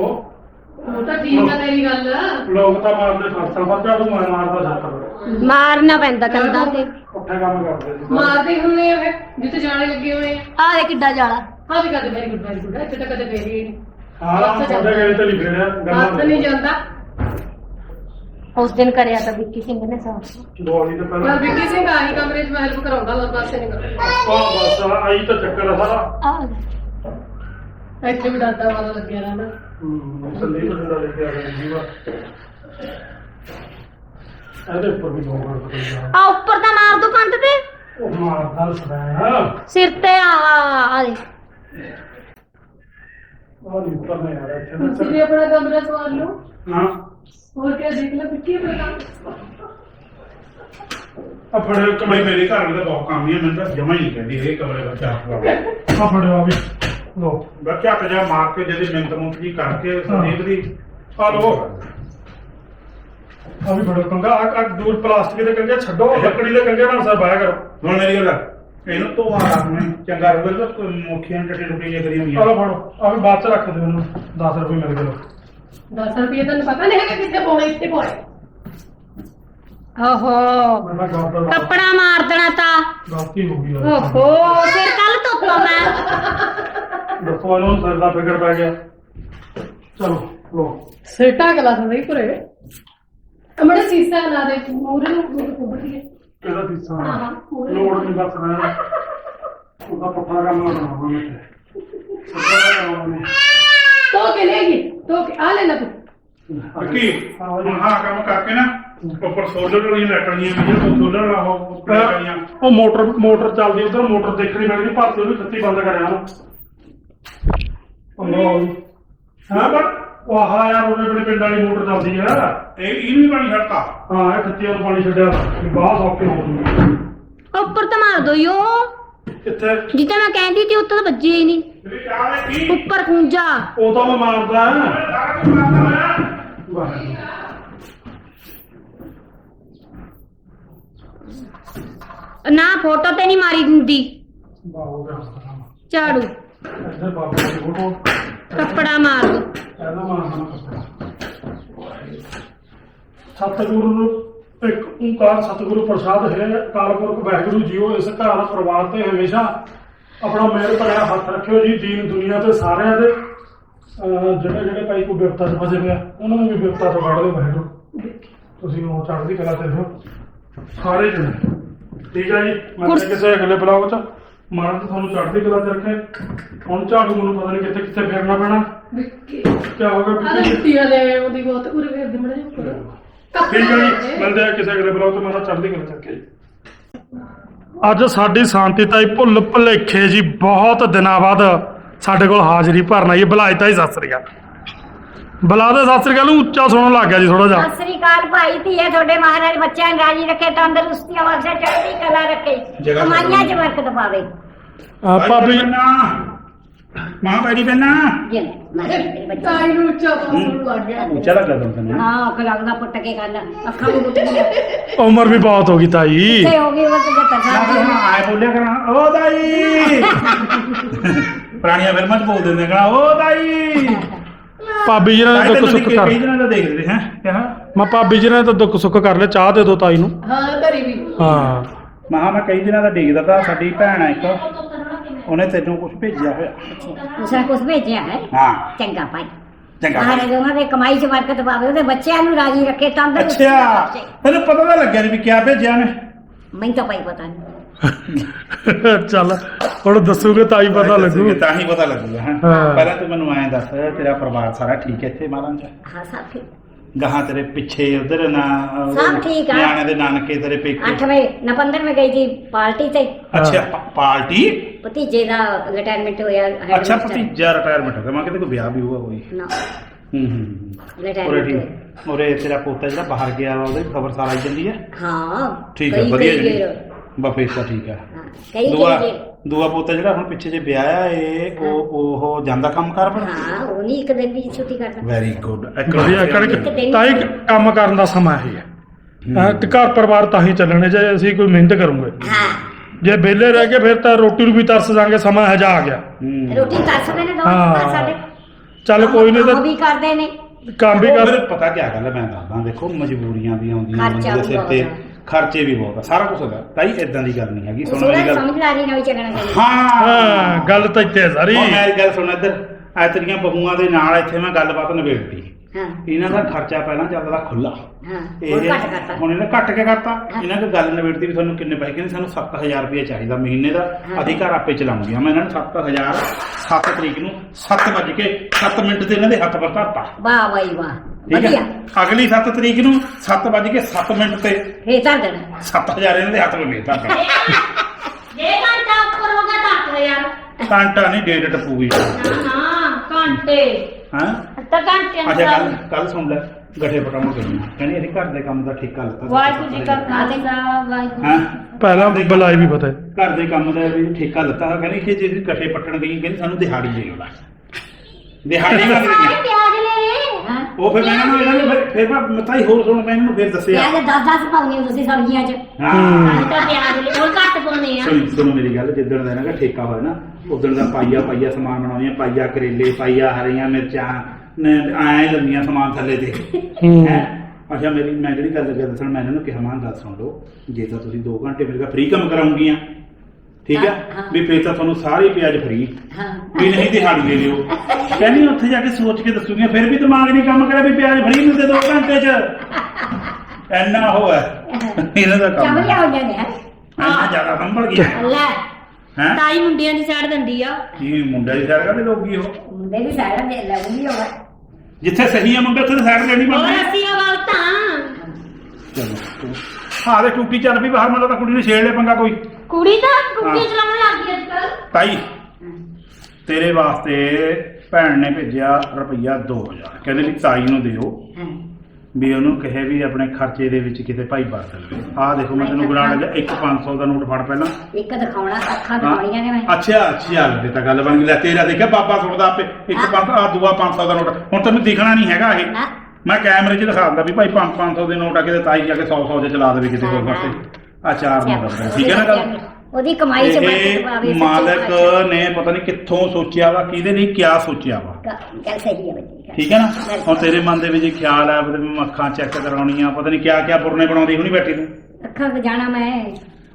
ਉਹ ਤਾਂ ਠੀਕ ਆ ਤੇਰੀ ਗੱਲ। ਲੋਕ ਤਾਂ ਮਾਰਦੇ ਫਰਸਾਂ ਪਰ ਝਾੜੂ ਮੈਂ ਮਾਰਦਾ ਛੱਤ ਮਾਰਨਾ ਪੈਂਦਾ ਕੰਧਾਂ ਤੇ। ਉੱਥੇ ਕੰਮ ਕਰਦੇ ਸੀ। ਮਾਰਦੇ ਹੁੰਦੇ ਆ ਫਿਰ ਜਿੱਥੇ ਜਾਣੇ ਲੱਗੇ ਹੋਏ ਆ। ਆ ਦੇ ਕਿੱਡਾ ਜਾਲਾ। ਹਾਂ ਵੀ ਕਦੇ ਵੈਰੀ ਗੁੱਡ ਵੈਰੀ ਗੁੱਡ ਇੱਥੇ ਤਾਂ ਕਦੇ ਫੇਰੀ ਹੀ ਨਹੀਂ। ਹਾਂ ਤੁਹਾਡੇ ਗਏ ਤੇ ਲਿਖਿਆ ਹੱਥ ਨਹੀਂ ਜਾਂਦਾ। ਉਸ ਦਿਨ ਕਰਿਆ ਤਾਂ ਵਿੱਕੀ ਸਿੰਘ ਨੇ ਸਾਥ ਦਵਾਈ ਤੇ ਪਰ ਪਹਿਲਾਂ ਵਿੱਕੀ ਸਿੰਘ ਆਹੀ ਕਮਰੇ 'ਚ ਮੈਂ ਹੈਲਪ ਕਰਾਉਂਦਾ ਲੱਗ ਪਾਸੇ ਨਹੀਂ ਕਰਦਾ ਆਹ ਬਸ ਆਹ ਆਈ ਤਾਂ ਚੱਕਰ ਆ ਸਾਰਾ। ਆ ਇੱਥੇ ਵੀ ਡਾਟਾ ਵਾਲਾ ਲੱਗਿਆ ਰਹਿੰਦਾ। ਹੂੰ ਸੰਦੀਪ ਦਾ ਲੈ ਕੇ ਆ ਗਿਆ ਜੀਵਾ। ਇਹਦੇ ਉੱਪਰ ਵੀ ਲੋਕ ਕਰਦੇ ਆ ਉੱਪਰ ਤਾਂ ਮਾਰ ਦੋ ਪੰਤ ਤੇ। ਉਹ ਮਾਰਦਾ ਸਦਾ ਸਿਰ ਤੇ ਆ ਆ ਆ ਦੇ। ਉਹ ਨਹੀਂ ਉੱਪਰ ਨਹੀਂ ਆ ਰਿਹਾ ਇੱਥੇ ਤੁਸੀਂ ਵੀ ਆਪਣਾ ਕਮਰਾ ਸਵਾਰ ਲਓ। ਹਾਂ ਹੋਰ ਕਿਆ ਦੇਖ ਲੈ ਆਪਣਾ ਕੰਮ। ਆ ਫੜਿਓ ਕਮਰੇ ਮੇਰੇ ਘਰ ਵਾਲੇ ਦਾ ਬਹੁਤ ਕੰਮ ਹੀ ਆ ਮੈਨੂੰ ਤਾਂ ਜਮਾ ਹੀ ਨਹੀਂ ਕਹਿੰਦੀ ਇਹ ਕਮਰੇ ਦਾ ਚਾਹ ਆ ਫੜਿਓ ਆ ਵੀ। ਲੋ। ਬੱਚਾ ਤੇ ਜਾ ਮਾਰ ਕੇ ਜਿਹਦੀ ਮਿੰਟ ਮੁੰਟ ਜੀ ਕਰਕੇ ਸੰਦੀਪ ਦੀ ਆ ਲੋ। ਆ ਵੀ ਫੜਿਓ ਕੰਗਾ ਆ ਆ ਦੂਰ ਪਲਾਸਟਿਕ ਦੇ ਕੰਗੇ ਛੱਡੋ ਲੱਕੜੀ ਦੇ ਕੰਗੇ ਨਾਲ ਸਰ ਬਾਇਆ ਕਰੋ। ਹੁਣ ਮੇਰੀ ਗੱਲ ਆ, ਇਹਨੂੰ ਤੋਂ ਆ ਰੱਖਣੇ ਚੰਗਾ ਰੂਗਾ ਤਾਂ ਮੁਖੀਆਂ ਟੱਟੀ ਟੁੱਟੀ ਜਿਹੀਆਂ ਕਰੀਆਂ ਆ। ਲੋ ਹੋਈਆਂ ਫੜੋ। ਆ ਵੀ ਬਾਅਦ ਚ ਰੱਖ ਦਿਓ ਇਹਨੂੰ 10 ਰੁਪਏ ਮਿਲ ਗਏ ਲੋ 10 ਰੁਪਏ ਤੁਹਾਨੂੰ ਪਤਾ ਨਹੀਂ ਹੈਗਾ ਕਿੱਥੇ ਪਾਉਣੇ ਇੱਥੇ ਪਾਉਣੇ। ਓਹੋ। ਮੈਂ ਕੱਪੜਾ ਮਾਰ ਦੇਣਾ ਤਾਂ। ਗਲਤੀ ਹੋ ਗਈ। ਓਹੋ ਸਿਰ ਕੱਲ ਧੋਤਾ ਮੈਂ ਦੱਸੋ ਇਹਨੂੰ ਸਿਰ ਦਾ ਫਿਕਰ ਪੈ ਗਿਆ। ਚਲੋ ਲੋ ਸੇਟਾ ਗਲਾ ਤਾਂ ਨਹੀਂ ਭਰੇ। ਅਮੜੇ ਸੀਸਾ ਲਾ ਦੇ ਮੂਰੇ ਨੂੰ ਮੂਰੇ ਕੁੱਬੜ ਇਹਦਾ ਤੀਸਾ ਹਾਂ, ਹਾਂ, ਪੂਰੇ। ਲੋੜ ਨਹੀਂ ਬਸ ਮੈਂ ਉਹਦਾ ਪੁੱਠਾ ਕੰਮ ਨਾ ਹੋਵੇ ਤੋ ਕੇ ਲੈਗੀ ਤੋ ਕੇ ਆ ਲੈ ਲੈ ਤੂੰ। ਕੀ? ਹਾਂ ਕੰਮ ਕਰਕੇ ਨਾ ਉੱਪਰ ਸੋਲਰ ਵਾਲੀਆਂ ਲੈਟਰੀਆਂ ਵੀ ਉਹ ਸੋਲਰ ਵਾਲਾ ਉਹ ਉੱਪਰ ਵਾਲੀਆਂ ਉਹ ਮੋਟਰ ਮੋਟਰ ਚੱਲਦੀ ਉਧਰ ਮੋਟਰ ਦੇਖਣੀ ਪੈਣੀ ਭਰਤੀ ਉਹਨੂੰ ਛੱਤੀ ਬੰਦ ਕਰਿਆ। ਉਹਨੂੰ ਉਹ ਹਾਂ ਪਰ ਉਹ ਆਹ ਯਾਰ ਉਹਨੇ ਬੜੇ ਪਿੰਡ ਵਾਲੀ ਮੋਟਰ ਚੱਲਦੀ ਆ ਇਹ ਇਹਨੂੰ ਵੀ ਪਾਣੀ ਛੱਡਤਾ? ਹਾਂ ਇਹ ਖੱਤੀ ਨੂੰ ਪਾਣੀ ਛੱਡਿਆ। ਵੀ ਬਾਹਰ ਸੌਕੇ ਹੋ ਜੂਗੀ ਉੱਪਰ ਤਾਂ ਮਾਰ ਦੋ ਯੋ ਕਿੱਥੇ? ਜਿੱਦਾਂ ਮੈਂ ਕਹਿੰਦੀ ਸੀ ਉੱਤੇ ਤਾਂ ਵੱਜਿਆ ਹੀ ਨਹੀਂ। ਵੀ ਕੀ? ਉੱਪਰ ਖੁੰਝਾ ਉਹ ਤਾਂ ਮੈਂ ਮਾਰਦਾ। ਸਾਰਾ ਕੁਝ ਮਾਰਦਾ ਹੋਇਆ। ਵਾਹਿਗੁਰੂ ਨਾ ਫੋਟੋ ਤੇ ਨਹੀਂ ਮਾਰੀ ਦਿੰਦੀ। ਦਾ ਝਾੜੂ। ਇੱਧਰ ਬਾਬਾ ਦੀ ਫੋਟੋ। ਕੱਪੜਾ ਮਾਰ। ਦੋ ਕਹਿੰਦਾ ਮਾਂ ਸਤਿਗੁਰੂ ਨੂੰ ਇੱਕ ਓੰਕਾਰ ਸਤਿਗੁਰੂ ਪ੍ਰਸਾਦ ਹੈ। ਕਾਲਪੁਰਖ ਵਾਹਿਗੁਰੂ ਜੀਓ ਇਸ ਘਰ ਪਰਿਵਾਰ ਤੇ ਹਮੇਸ਼ਾ ਆਪਣਾ ਮਿਹਰ ਭਰਿਆ ਹੱਥ ਰੱਖਿਓ ਜੀ ਦੀਨ ਦੁਨੀਆ ਤੇ ਸਾਰਿਆਂ ਦੇ। ਜਿਹੜੇ ਜਿਹੜੇ ਭਾਈ ਕੋਈ ਬਿਪਤਾ 'ਚ ਫਸੇ ਪਿਆ ਉਹਨਾਂ ਨੂੰ ਵੀ ਬਿਪਤਾ ਤੋਂ ਕੱਢ ਦਿਓ ਵਾਹਿਗੁਰੂ। ਤੁਸੀਂ ਉਹ ਚੜ੍ਹਦੀ ਕਲਾ ਤੇ ਰਹੋ। ਸਾਰੇ ਜਣੇ। ਠੀਕ ਹੈ ਜੀ? ਮੈਂ ਕਿਸੇ ਅਗਲੇ ਬਲੌਗ 'ਚ ਮਹਾਰਾਜ ਤੁਹਾਨੂੰ ਚੜ੍ਹਦੀ ਕਲਾ ਤੇ ਰੱਖੇ ਹੁਣ ਝਾੜੂ ਮੈਨੂੰ ਪਤਾ ਨਹੀਂ ਕਿੱਥੇ ਕਿੱਥੇ ਫੇਰਨਾ ਪੈਣਾ। ਵਿੱਕੀ ਕੀ। ਹੋ ਗਿਆ? ਆਹ? ਮਿੱਟੀ ਵਾਲੇ ਉਹਦੀ ਬਹੁਤ ਉਰੇ ਫੇਰ ਦੇ ਮੜੇ ਠੀਕ ਹੈ ਜੀ ਮਿਲਦੇ ਆ ਕਿਸੇ ਅਗਲੇ ਬਲੌਗ ਤੋਂ ਮੇਰਾ ਚੜ੍ਹਦੀ ਕਲਾ ਚੱਕੇ ਅੱਜ ਸਾਡੀ ਸ਼ਾਂਤੀ ਤਾਈ ਭੁੱਲ ਭੁਲੇਖੇ ਜੀ ਬਹੁਤ ਦਿਨਾਂ ਬਾਅਦ ਸਾਡੇ ਕੋਲ ਹਾਜ਼ਰੀ ਭਰਨ ਆਈ ਹੈ। ਬੁਲਾਈ ਤਾਈ ਸਤਿ ਸ੍ਰੀ ਅਕਾਲ। ਬੁਲਾ ਦੇ ਸਤਿ ਸ੍ਰੀ ਅਕਾਲ। ਨੂੰ ਉੱਚਾ ਸੁਣਨ ਲੱਗ ਗਿਆ ਜੀ ਥੋੜਾ ਜਿਹਾ। ਸਤਿ ਸ੍ਰੀ ਅਕਾਲ ਭਾਈ ਧੀਏ ਤੁਹਾਡੇ ਮਹਾਰਾਜ ਬੱਚਿਆਂ ਨੂੰ ਰਾਜੀ ਰੱਖੇ ਤੰਦਰੁਸਤੀਆਂ ਬਖਸ਼ੇ ਚੜ੍ਹਦੀ ਕਲਾ ਰੱਖੇ। ਜਗ੍ਹਾ ਕਮਾਈਆਂ 'ਚ ਬਰਕਤ ਪਾਵੇ। ਅਹ ਭਾਬੀ ਮਾਂ ਪੈਰੀ ਪੈਣਾ ਜੀ ਮਹਾਰਾਜ ਤੇਰੇ ਬੱਚੇ। ਤਾਈ ਨੂੰ ਉੱਚਾ ਪਾਸਣ ਲੱਗ ਗਿਆ ਉੱਚਾ ਲੱਗਾ ਤੁਹਾਨੂੰ ਹਾਂ ਅੱਖ ਲੱਗਦਾ ਪੁੱਟ ਕੇ ਕੰਨ ਅੱਖਾਂ ਨੂੰ ਰੁੱਟ ਗਈਆਂ ਉਮਰ ਵੀ ਬਹੁਤ ਹੋ ਗਈ ਤਾਈ। ਤੇ ਹੋ ਗਈ ਉਹ ਤੇ ਜੱਟ ਸਾਹਿਬ ਆਏ ਬੋਲਿਆ ਕਰਾਂ। ਓ ਦਾਈ ਪੁਰਾਣੀਆਂ ਫਿਲਮਾਂ 'ਚ ਬੋਲ ਦਿੰਦੇ ਕਰਾਂ। ਓ ਦਾਈ ਭਾਬੀ ਜੀ ਨੇ ਤਾਈ ਦੁੱਖ ਤੈਨੂੰ ਸੁੱਖ ਕਰ। ਕਈ ਦਿਨਾਂ ਦਾ ਦੇਖਦੇ ਹੈ। ਕਿਹਾ। ਮੈਂ ਭਾਬੀ ਜੀ ਨੇ ਤਾਂ ਦੁੱਖ ਸੁੱਖ ਕਰ ਲਿਆ ਚਾਹ ਦੇ ਦਿਓ ਤਾਈ ਨੂੰ। ਹਾਂ ਧਰੀ ਵੀ। ਹਾਂ। ਮਹਾ ਮੈਂ ਕਈ ਦਿਨਾਂ ਦਾ ਦੇਖਦਾ ਤਾਂ ਸਾਡੀ ਭੈਣ ਆ ਇੱਕ। ਉਹਨੇ ਤੈਨੂੰ ਕੁਝ ਭੇਜਿਆ ਹੋਇਆ? ਉਸਨੇ ਕੁਝ ਭੇਜਿਆ ਹੈ? ਹਾਂ। ਚੰਗਾ ਭਾਈ। ਚੰਗਾ। ਮਹਾਰਾਜ ਉਹਨਾਂ ਦੇ ਕਮਾਈ 'ਚ ਬਰਕਤ ਪਾਵੇ ਉਹਦੇ ਬੱਚਿਆਂ ਨੂੰ ਰਾਜੀ ਰੱਖੇ ਤੰਦਰੁਸਤੀਆਂ ਅੱਛਾ। ਤੈਨੂੰ ਪਤਾ ਤਾਂ ਲੱਗਿਆ ਵੀ ਕਿਆ ਭੇਜਿਆ ਨੇ ਮੈਨੂੰ ਤਾਂ ਭਾਈ ਪਤਾ ਨਹੀਂ <laughs> ਚੱਲ ਹੁਣ ਦੱਸੂਗੇ ਤਾਈ ਪਤਾ ਲੱਗੂ। ਤਾਂ ਹੀ ਪਤਾ ਲੱਗੂਗਾ ਹੈਂ। ਹਾਂ। ਪਹਿਲਾਂ ਤੂੰ ਮੈਨੂੰ ਐਂ ਦੱਸ ਤੇਰਾ ਪਰਿਵਾਰ ਸਾਰਾ ਠੀਕ ਹੈ ਇੱਥੇ ਮਾਰਾਂ ਚ? ਹਾਂ ਸਭ ਤੇਰੇ ਪਿੱਛੇ ਉਧਰ ਨਾ ਉਹ ਸਭ ਠੀਕ ਆ। ਨਿਆਣੇ ਦੇ ਨਾਨਕੇ ਤੇਰੇ 8 ਪੇਕੇ ਵਜੇ ਨਾ 15 ਮੈਂ ਗਈ ਸੀ ਪਾਰਟੀ ਤੇ। ਅੱਛਾ ਪ- ਪਾਰਟੀ ਭਤੀਜੇ ਦਾ ਰਿਟਾਇਰਮੈਂਟ ਹੋਇਆ head ਅੱਛਾ master। ਭਤੀਜਾ ਰਿਟਾਇਰਮੈਂਟ ਹੋ ਗਿਆ। ਮੈਂ ਕਿਤੇ ਕੋਈ ਵਿਆਹ ਵੀ ਹੋਊਗਾ ਕੋਈ। ਨਾ। ਹੂੰ ਹੂੰ ਰਿਟਾਇਰਮੈਂਟ ਹੋਇਆ। ਉਰੇ ਤੇਰਾ ਪੋਤਾ ਜਿਹੜਾ ਬਾਹਰ ਗਿਆ ਵਾ ਉਹਦੀ ਖਬਰ ਸਾਰ ਆਈ ਜਾਂਦੀ ਹੈ ਹਾਂ ਠੀਕ ਹੈ ਕਈ- ਵਧੀਆ ਕਈ ਜੀ ਵਾਰ। ਬਫੇ ਤਾਂ ਠੀਕ ਹੈ ਹਾਂ, ਕਈ ਦੂਆ ਕਈ ਦੂਆ ਪੋਤਾ ਜਿਹੜਾ ਹੁਣ ਪਿੱਛੇ ਜੇ ਵਿਆਹ ਆ ਇਹ ਉਹ ਉਹ ਜਾਂਦਾ ਕੰਮ ਕਰ ਪਰ ਹਾਂ ਉਹ ਨਹੀਂ ਇੱਕ ਦਿਨ ਵੀ ਛੁੱਟੀ ਕਰਦਾ ਵੈਰੀ ਗੁੱਡ ਵਧੀਆ ਕਣਕ ਤਾਈ ਕੰਮ ਕਰਨ ਦਾ ਸਮਾਂ ਇਹ ਹੈ। ਤੇ ਘਰ ਪਰਿਵਾਰ ਤਾਂ ਹੀ ਚੱਲਣੇ ਜੇ ਅਸੀਂ ਕੋਈ ਮਿਹਨਤ ਕਰੂਗੇ। ਹਾਂ। ਜੇ ਵਿਹਲੇ ਰਹਿ ਕੇ ਫਿਰ ਤਾਂ ਰੋਟੀ ਨੂੰ ਵੀ ਤਰਸ ਜਾਾਂਗੇ ਸਮਾਂ ਹਜਾ ਆ ਗਿਆ। ਰੋਟੀ ਤਰਸਦੇ ਨੇ ਦੋ ਹਾਂ। ਸਾਡੇ। ਚੱਲ ਕੋਈ ਨਹੀਂ ਕੰਮ ਤਾਂ ਵੀ ਕਰਦੇ ਨੇ। ਕੰਮ ਵੀ ਕਰ ਪਤਾ ਕੀ ਗੱਲ ਹੈ ਮੈਂ ਦੱਸਦਾ ਦੇਖੋ ਮਜਬੂਰੀਆਂ ਵੀ ਆਉਂਦੀਆਂ ਖਰਚਾ ਬੰਦੇ ਦੇ ਸਿਰ ਤੇ। ਖਰਚੇ ਵੀ ਬਹੁਤ ਆ ਸਾਰਾ ਕੁਝ ਹੈਗਾ ਤਾਈ ਇਦਾਂ ਦੀ ਗੱਲ ਨਹੀਂ ਹੈਗੀ ਸੁਣ ਥੋੜਾ ਮੇਰੀ ਗੱਲ ਸਮਝਦਾਰੀ ਨਾਲ ਵੀ ਚੱਲਣਾ ਚਾਹੀਦਾ ਹਾਂ। ਹਾਂ ਗੱਲ ਤਾਂ ਇੱਥੇ ਹੈ ਸਾਰੀ। ਹੁਣ ਮੇਰੀ ਗੱਲ ਸੁਣ ਇੱਧਰ। ਆ ਤੇਰੀਆਂ ਬਹੂਆਂ ਦੇ ਨਾਲ ਇੱਥੇ ਮੈਂ ਗੱਲਬਾਤ ਨਿਬੇੜਤੀ। ਹਾਂ। ਇਹਨਾਂ ਦਾ ਖਰਚਾ ਪਹਿਲਾਂ ਚੱਲਦਾ ਖੁੱਲਾ ਹਾਂ ਘੱਟ ਕਰਤਾ। ਹੁਣ ਇਹਨੇ ਘੱਟ ਕੇ ਕਰਤਾ। ਇਹਨਾਂ ਨੇ ਗੱਲ ਨਿਬੇੜਤੀ ਵੀ ਤੁਹਾਨੂੰ ਕਿੰਨੇ ਪੈਸੇ ਕਹਿੰਦੇ? ਸਾਨੂੰ 7000 ਰੁਪਏ ਚਾਹੀਦਾ ਮਹੀਨੇ ਦਾ। ਘਰ ਆਪੇ ਚਲਾਉਂਗੇ ਮੈਂ ਇਹਨਾਂ ਨੂੰ 7000 7 ਤਰੀਕ ਨੂੰ 7 ਵਜੇ ਕੇ 7 ਮਿੰਟ ਤੇ ਇਹਨਾਂ ਦੇ ਹੱਥ ਪਰ ਧਰਤਾ। ਵਾਹ ਬਾਈ ਵਾਹ। ਠੀਕ ਵਧੀਆ। ਹੈ ਅਗਲੀ 7 ਤਰੀਕ ਨੂੰ 7 ਵਜੇ ਕੇ 7 ਮਿੰਟ ਤੇ ਫੇਰ ਧਰ ਦੇਣਾ। 7000 ਇਹਨਾਂ ਦੇ ਹੱਥ ਵਿੱਚ ਭੇਜ ਧਰਤਾ ਜੇ ਘੰਟਾ ਉੱਪਰ ਹੋ ਗਿਆ ਤਾਂ ਯਾਰ ਘੰਟਾ ਨਹੀਂ ਡੇਢ ਟਪੂਗੀ ਨਾ ਨਾ ਘੰਟੇ। ਹਾਂ? ਤਾਂ ਘੰਟੇ ਅੱਛਾ ਕੱਲ ਕੱਲ ਸੁਣ ਲੈ ਗੱਠੇ ਪਟਾਉਣ ਗਈ ਕਹਿੰਦੀ ਇਹਦੇ ਘਰ ਦੇ ਕੰਮ ਦਾ ਠੇਕਾ ਲੱਤਾ ਵਾਹਿਗੁਰੂ ਜੀ ਕਾ ਖਾਲਸਾ ਵਾਹਿਗੁਰੂ ਹਾਂ? ਪਹਿਲਾਂ ਬੁਲਾਈ ਵੀ ਪਤਾ ਹੈ। ਘਰ ਦੇ ਕੰਮ ਦਾ ਵੀ ਠੇਕਾ ਲੱਤਾ ਹੋਇਆ ਕਹਿੰਦੀ ਕਿ ਜੇ ਗੱਠੇ ਪੱਟਣ ਗਈ ਕਹਿੰਦੀ ਸਾਨੂੰ ਦਿਹਾੜੀ ਦੇ ਦਿਹਾੜੀ ਹੈ ਉਹ ਫਿਰ ਮੈਂ ਇਹਨਾਂ ਨੂੰ ਇਹਨਾਂ ਨੂੰ ਫਿਰ ਫਿਰ ਮੈਂ ਮਤਾਈ ਹੋਰ ਸੁਣ ਮੈਂ ਇਹਨਾਂ ਨੂੰ ਫਿਰ ਦੱਸਿਆ। ਪਿਆਜ਼ 10 10 ਪਾਉਣੀ ਤੁਸੀਂ ਸਬਜ਼ੀਆਂ 'ਚ। ਹਾਂ। ਅਸੀਂ ਤਾਂ ਪਿਆਜ ਉਹ ਘੱਟ ਪਾਉਣੇ ਆ। ਸੁਣ ਸੁਣੋ ਮੇਰੀ ਗੱਲ ਜਿੱਦਣ ਦਾ ਇਹਨਾਂ ਦਾ ਠੇਕਾ ਹੋਇਆ ਨਾ ਉਦੋਂ ਦਾ ਪਾਈਆ ਪਾਈਆ ਸਮਾਨ ਬਣਾਉਂਦੀਆਂ ਪਾਈਆ ਕਰੇਲੇ ਪਾਈਆ ਹਰੀਆਂ ਮਿਰਚਾਂ ਐ ਲੰਮੀਆਂ ਸਮਾਨ ਥੱਲੇ ਤੇ। ਹੂੰ। ਹੈਂ? ਅੱਛਾ ਮੇਰੀ ਮੈਂ ਜਿਹੜੀ ਗੱਲ ਲੱਗਾ ਦੱਸਣ ਮੈਂ ਇਹਨਾਂ ਨੂੰ ਕਿਹਾ ਮਾਂ ਗੱਲ ਸੁਣ ਲਓ ਜੇ ਤਾਂ ਤੁਸੀਂ 2 ਘੰਟੇ ਮੇਰੇ ਕੋਲ ਫ੍ਰੀ ਕੰਮ ਕਰਾਉਂਗੀਆਂ ਠੀਕ ਹੈ ਹਾਂ, ਹਾਂ। ਵੀ ਫਿਰ ਤਾਂ ਤੁਹਾਨੂੰ ਸਾਰੇ ਪਿਆਜ਼ ਫ੍ਰੀ। ਹਾਂ। ਵੀ ਨਹੀਂ ਦਿਹਾੜੀ ਦੇ ਲਿਓ ਕਹਿੰਦੀ ਉੱਥੇ ਜਾ ਕੇ ਸੋਚ ਕੇ ਦੱਸੂਗੀਆਂ ਫਿਰ ਵੀ ਦਿਮਾਗ ਨਹੀਂ ਕੰਮ ਕਰਿਆ ਵੀ ਪਿਆਜ਼ ਫ੍ਰੀ ਮਿਲਦੇ 2 ਘੰਟੇ 'ਚ। ਐਨਾ ਹੋ ਹੈ। ਇਹਨਾਂ ਦਾ ਕੰਮ ਚਾਵਲੀਆਂ ਹੋ। ਜਾਂਦੇ ਹੈ? ਐਨਾ ਜ਼ਿਆਦਾ ਸੰਭਲ ਗਿਆ ਲੈ ਹੈ? ਤਾਈ ਮੁੰਡਿਆਂ ਦੀ ਸਾਈਡ ਦਿੰਦੀ ਆ। ਕੀ ਮੁੰਡਾ ਦੀ ਸਾਈਡ ਕਰਦੇ ਲੋਕੀ ਉਹ? ਮੁੰਡੇ ਦੀ ਸਾਈਡ ਦੇ ਲਾਉਂਗੀ ਹੋਵੇ ਜਿੱਥੇ ਸਹੀ ਆ ਮੁੰਡਾ ਉੱਥੇ ਸਾਈਡ ਲੈਣੀ ਹੋਰ ਅਸੀਂ ਆਵਾਲ ਤਾਂ। ਚਲੋ। ਤੇ ਟੂਟੀ ਚੱਲ ਵੀ ਬਾਹਰ ਮੈਨੂੰ ਤਾਂ ਕੁੜੀ ਨੇ ਛੇੜ ਲਿਆ ਪੰਗਾ ਕੋਈ। ਕੁੜੀ ਤਾਂ ਕੁੜੀ ਹਾਂ। ਚਲਾਉਣ ਲੱਗ ਗਈ ਅੱਜ ਕੱਲ ਤਾਈ ਤੇਰੇ ਵਾਸਤੇ ਭੈਣ ਨੇ ਭੇਜਿਆ ਰੁਪਈਆ 2000 ਕਹਿੰਦੇ ਵੀ ਤਾਈ ਨੂੰ ਦਿਓ ਵੀ ਉਹਨੂੰ ਕਹੇ ਵੀ ਆਪਣੇ ਖਰਚੇ ਦੇ ਵਿੱਚ ਕਿਤੇ ਭਾਈ ਵਰਤ ਲਵੇ। ਆਹ ਦੇਖੋ ਮੈਂ ਤੈਨੂੰ ਗੁਣਾ ਲੱਗਾ ਇੱਕ 500 ਦਾ ਨੋਟ ਫੜ ਪਹਿਲਾਂ। ਇੱਕ ਦਿਖਾਉਣਾ ਅੱਖਾਂ। ਦਿਖਾਉਣੀਆਂ ਨੇ ਮੈਂ ਅੱਛਾ ਅੱਛਾ ਤੇ ਤਾਂ ਗੱਲ ਬਣ ਗਈ। ਲੈ ਤੇਰਾ ਦੇਖਿਆ ਬਾਬਾ ਸੁਣਦਾ ਆਪੇ। ਇੱਕ। ਪੰਜ ਆ ਦੂਆ 500 ਦਾ ਨੋਟ। ਹੁਣ ਤੈਨੂੰ ਦਿਖਣਾ ਨਹੀਂ ਹੈਗਾ ਇਹ। ਮੈਂ ਕੈਮਰੇ 'ਚ ਦਿਖਾ ਦਿੰਦਾ ਵੀ ਭਾਈ 5 500 ਦੇ ਨੋਟ ਆ ਕਿਤੇ ਤਾਈ ਜਾ ਕੇ 100 100 ਦੇ ਚਲਾ ਦੇਵੇ ਕਿਤੇ ਹੋਰ ਹਾਂ, ਪਾਸੇ ਆ ਚਾਰ ਨੋਟ ਆ ਠੀਕ ਹੈ ਨਾ ਗੱਲ? ਉਹਦੀ ਕਮਾਈ ਚ ਬਰਕਤ ਪਾਵੇ ਇਹ ਸੱਚੇ ਮਾਲਕ ਪਾਤਸ਼ਾਹ। ਨੇ ਪਤਾ ਨਹੀਂ ਕਿੱਥੋਂ ਸੋਚਿਆ ਵਾ ਕਿਹਦੇ ਲਈ ਕਿਆ ਸੋਚਿਆ ਵਾ। ਗ- ਗੱਲ ਸਹੀ ਹੈ ਬੱਚੀ ਠੀਕ ਹੈ ਨਾ? ਹੁਣ ਤੇਰੇ ਮਨ ਦੇ ਵਿੱਚ ਖਿਆਲ ਆ ਵੀ ਮੈਂ ਅੱਖਾਂ ਚੈੱਕ ਕਰਾਉਣੀਆਂ ਪਤਾ ਨਹੀਂ ਕਿਆ ਕਿਆ ਬੁਰਨੇ ਬਣਾਉਂਦੀ ਹੁਣੀ ਬੈਠੀ ਤੂੰ। ਅੱਖਾਂ ਤੇ ਜਾਣਾ ਮੈਂ।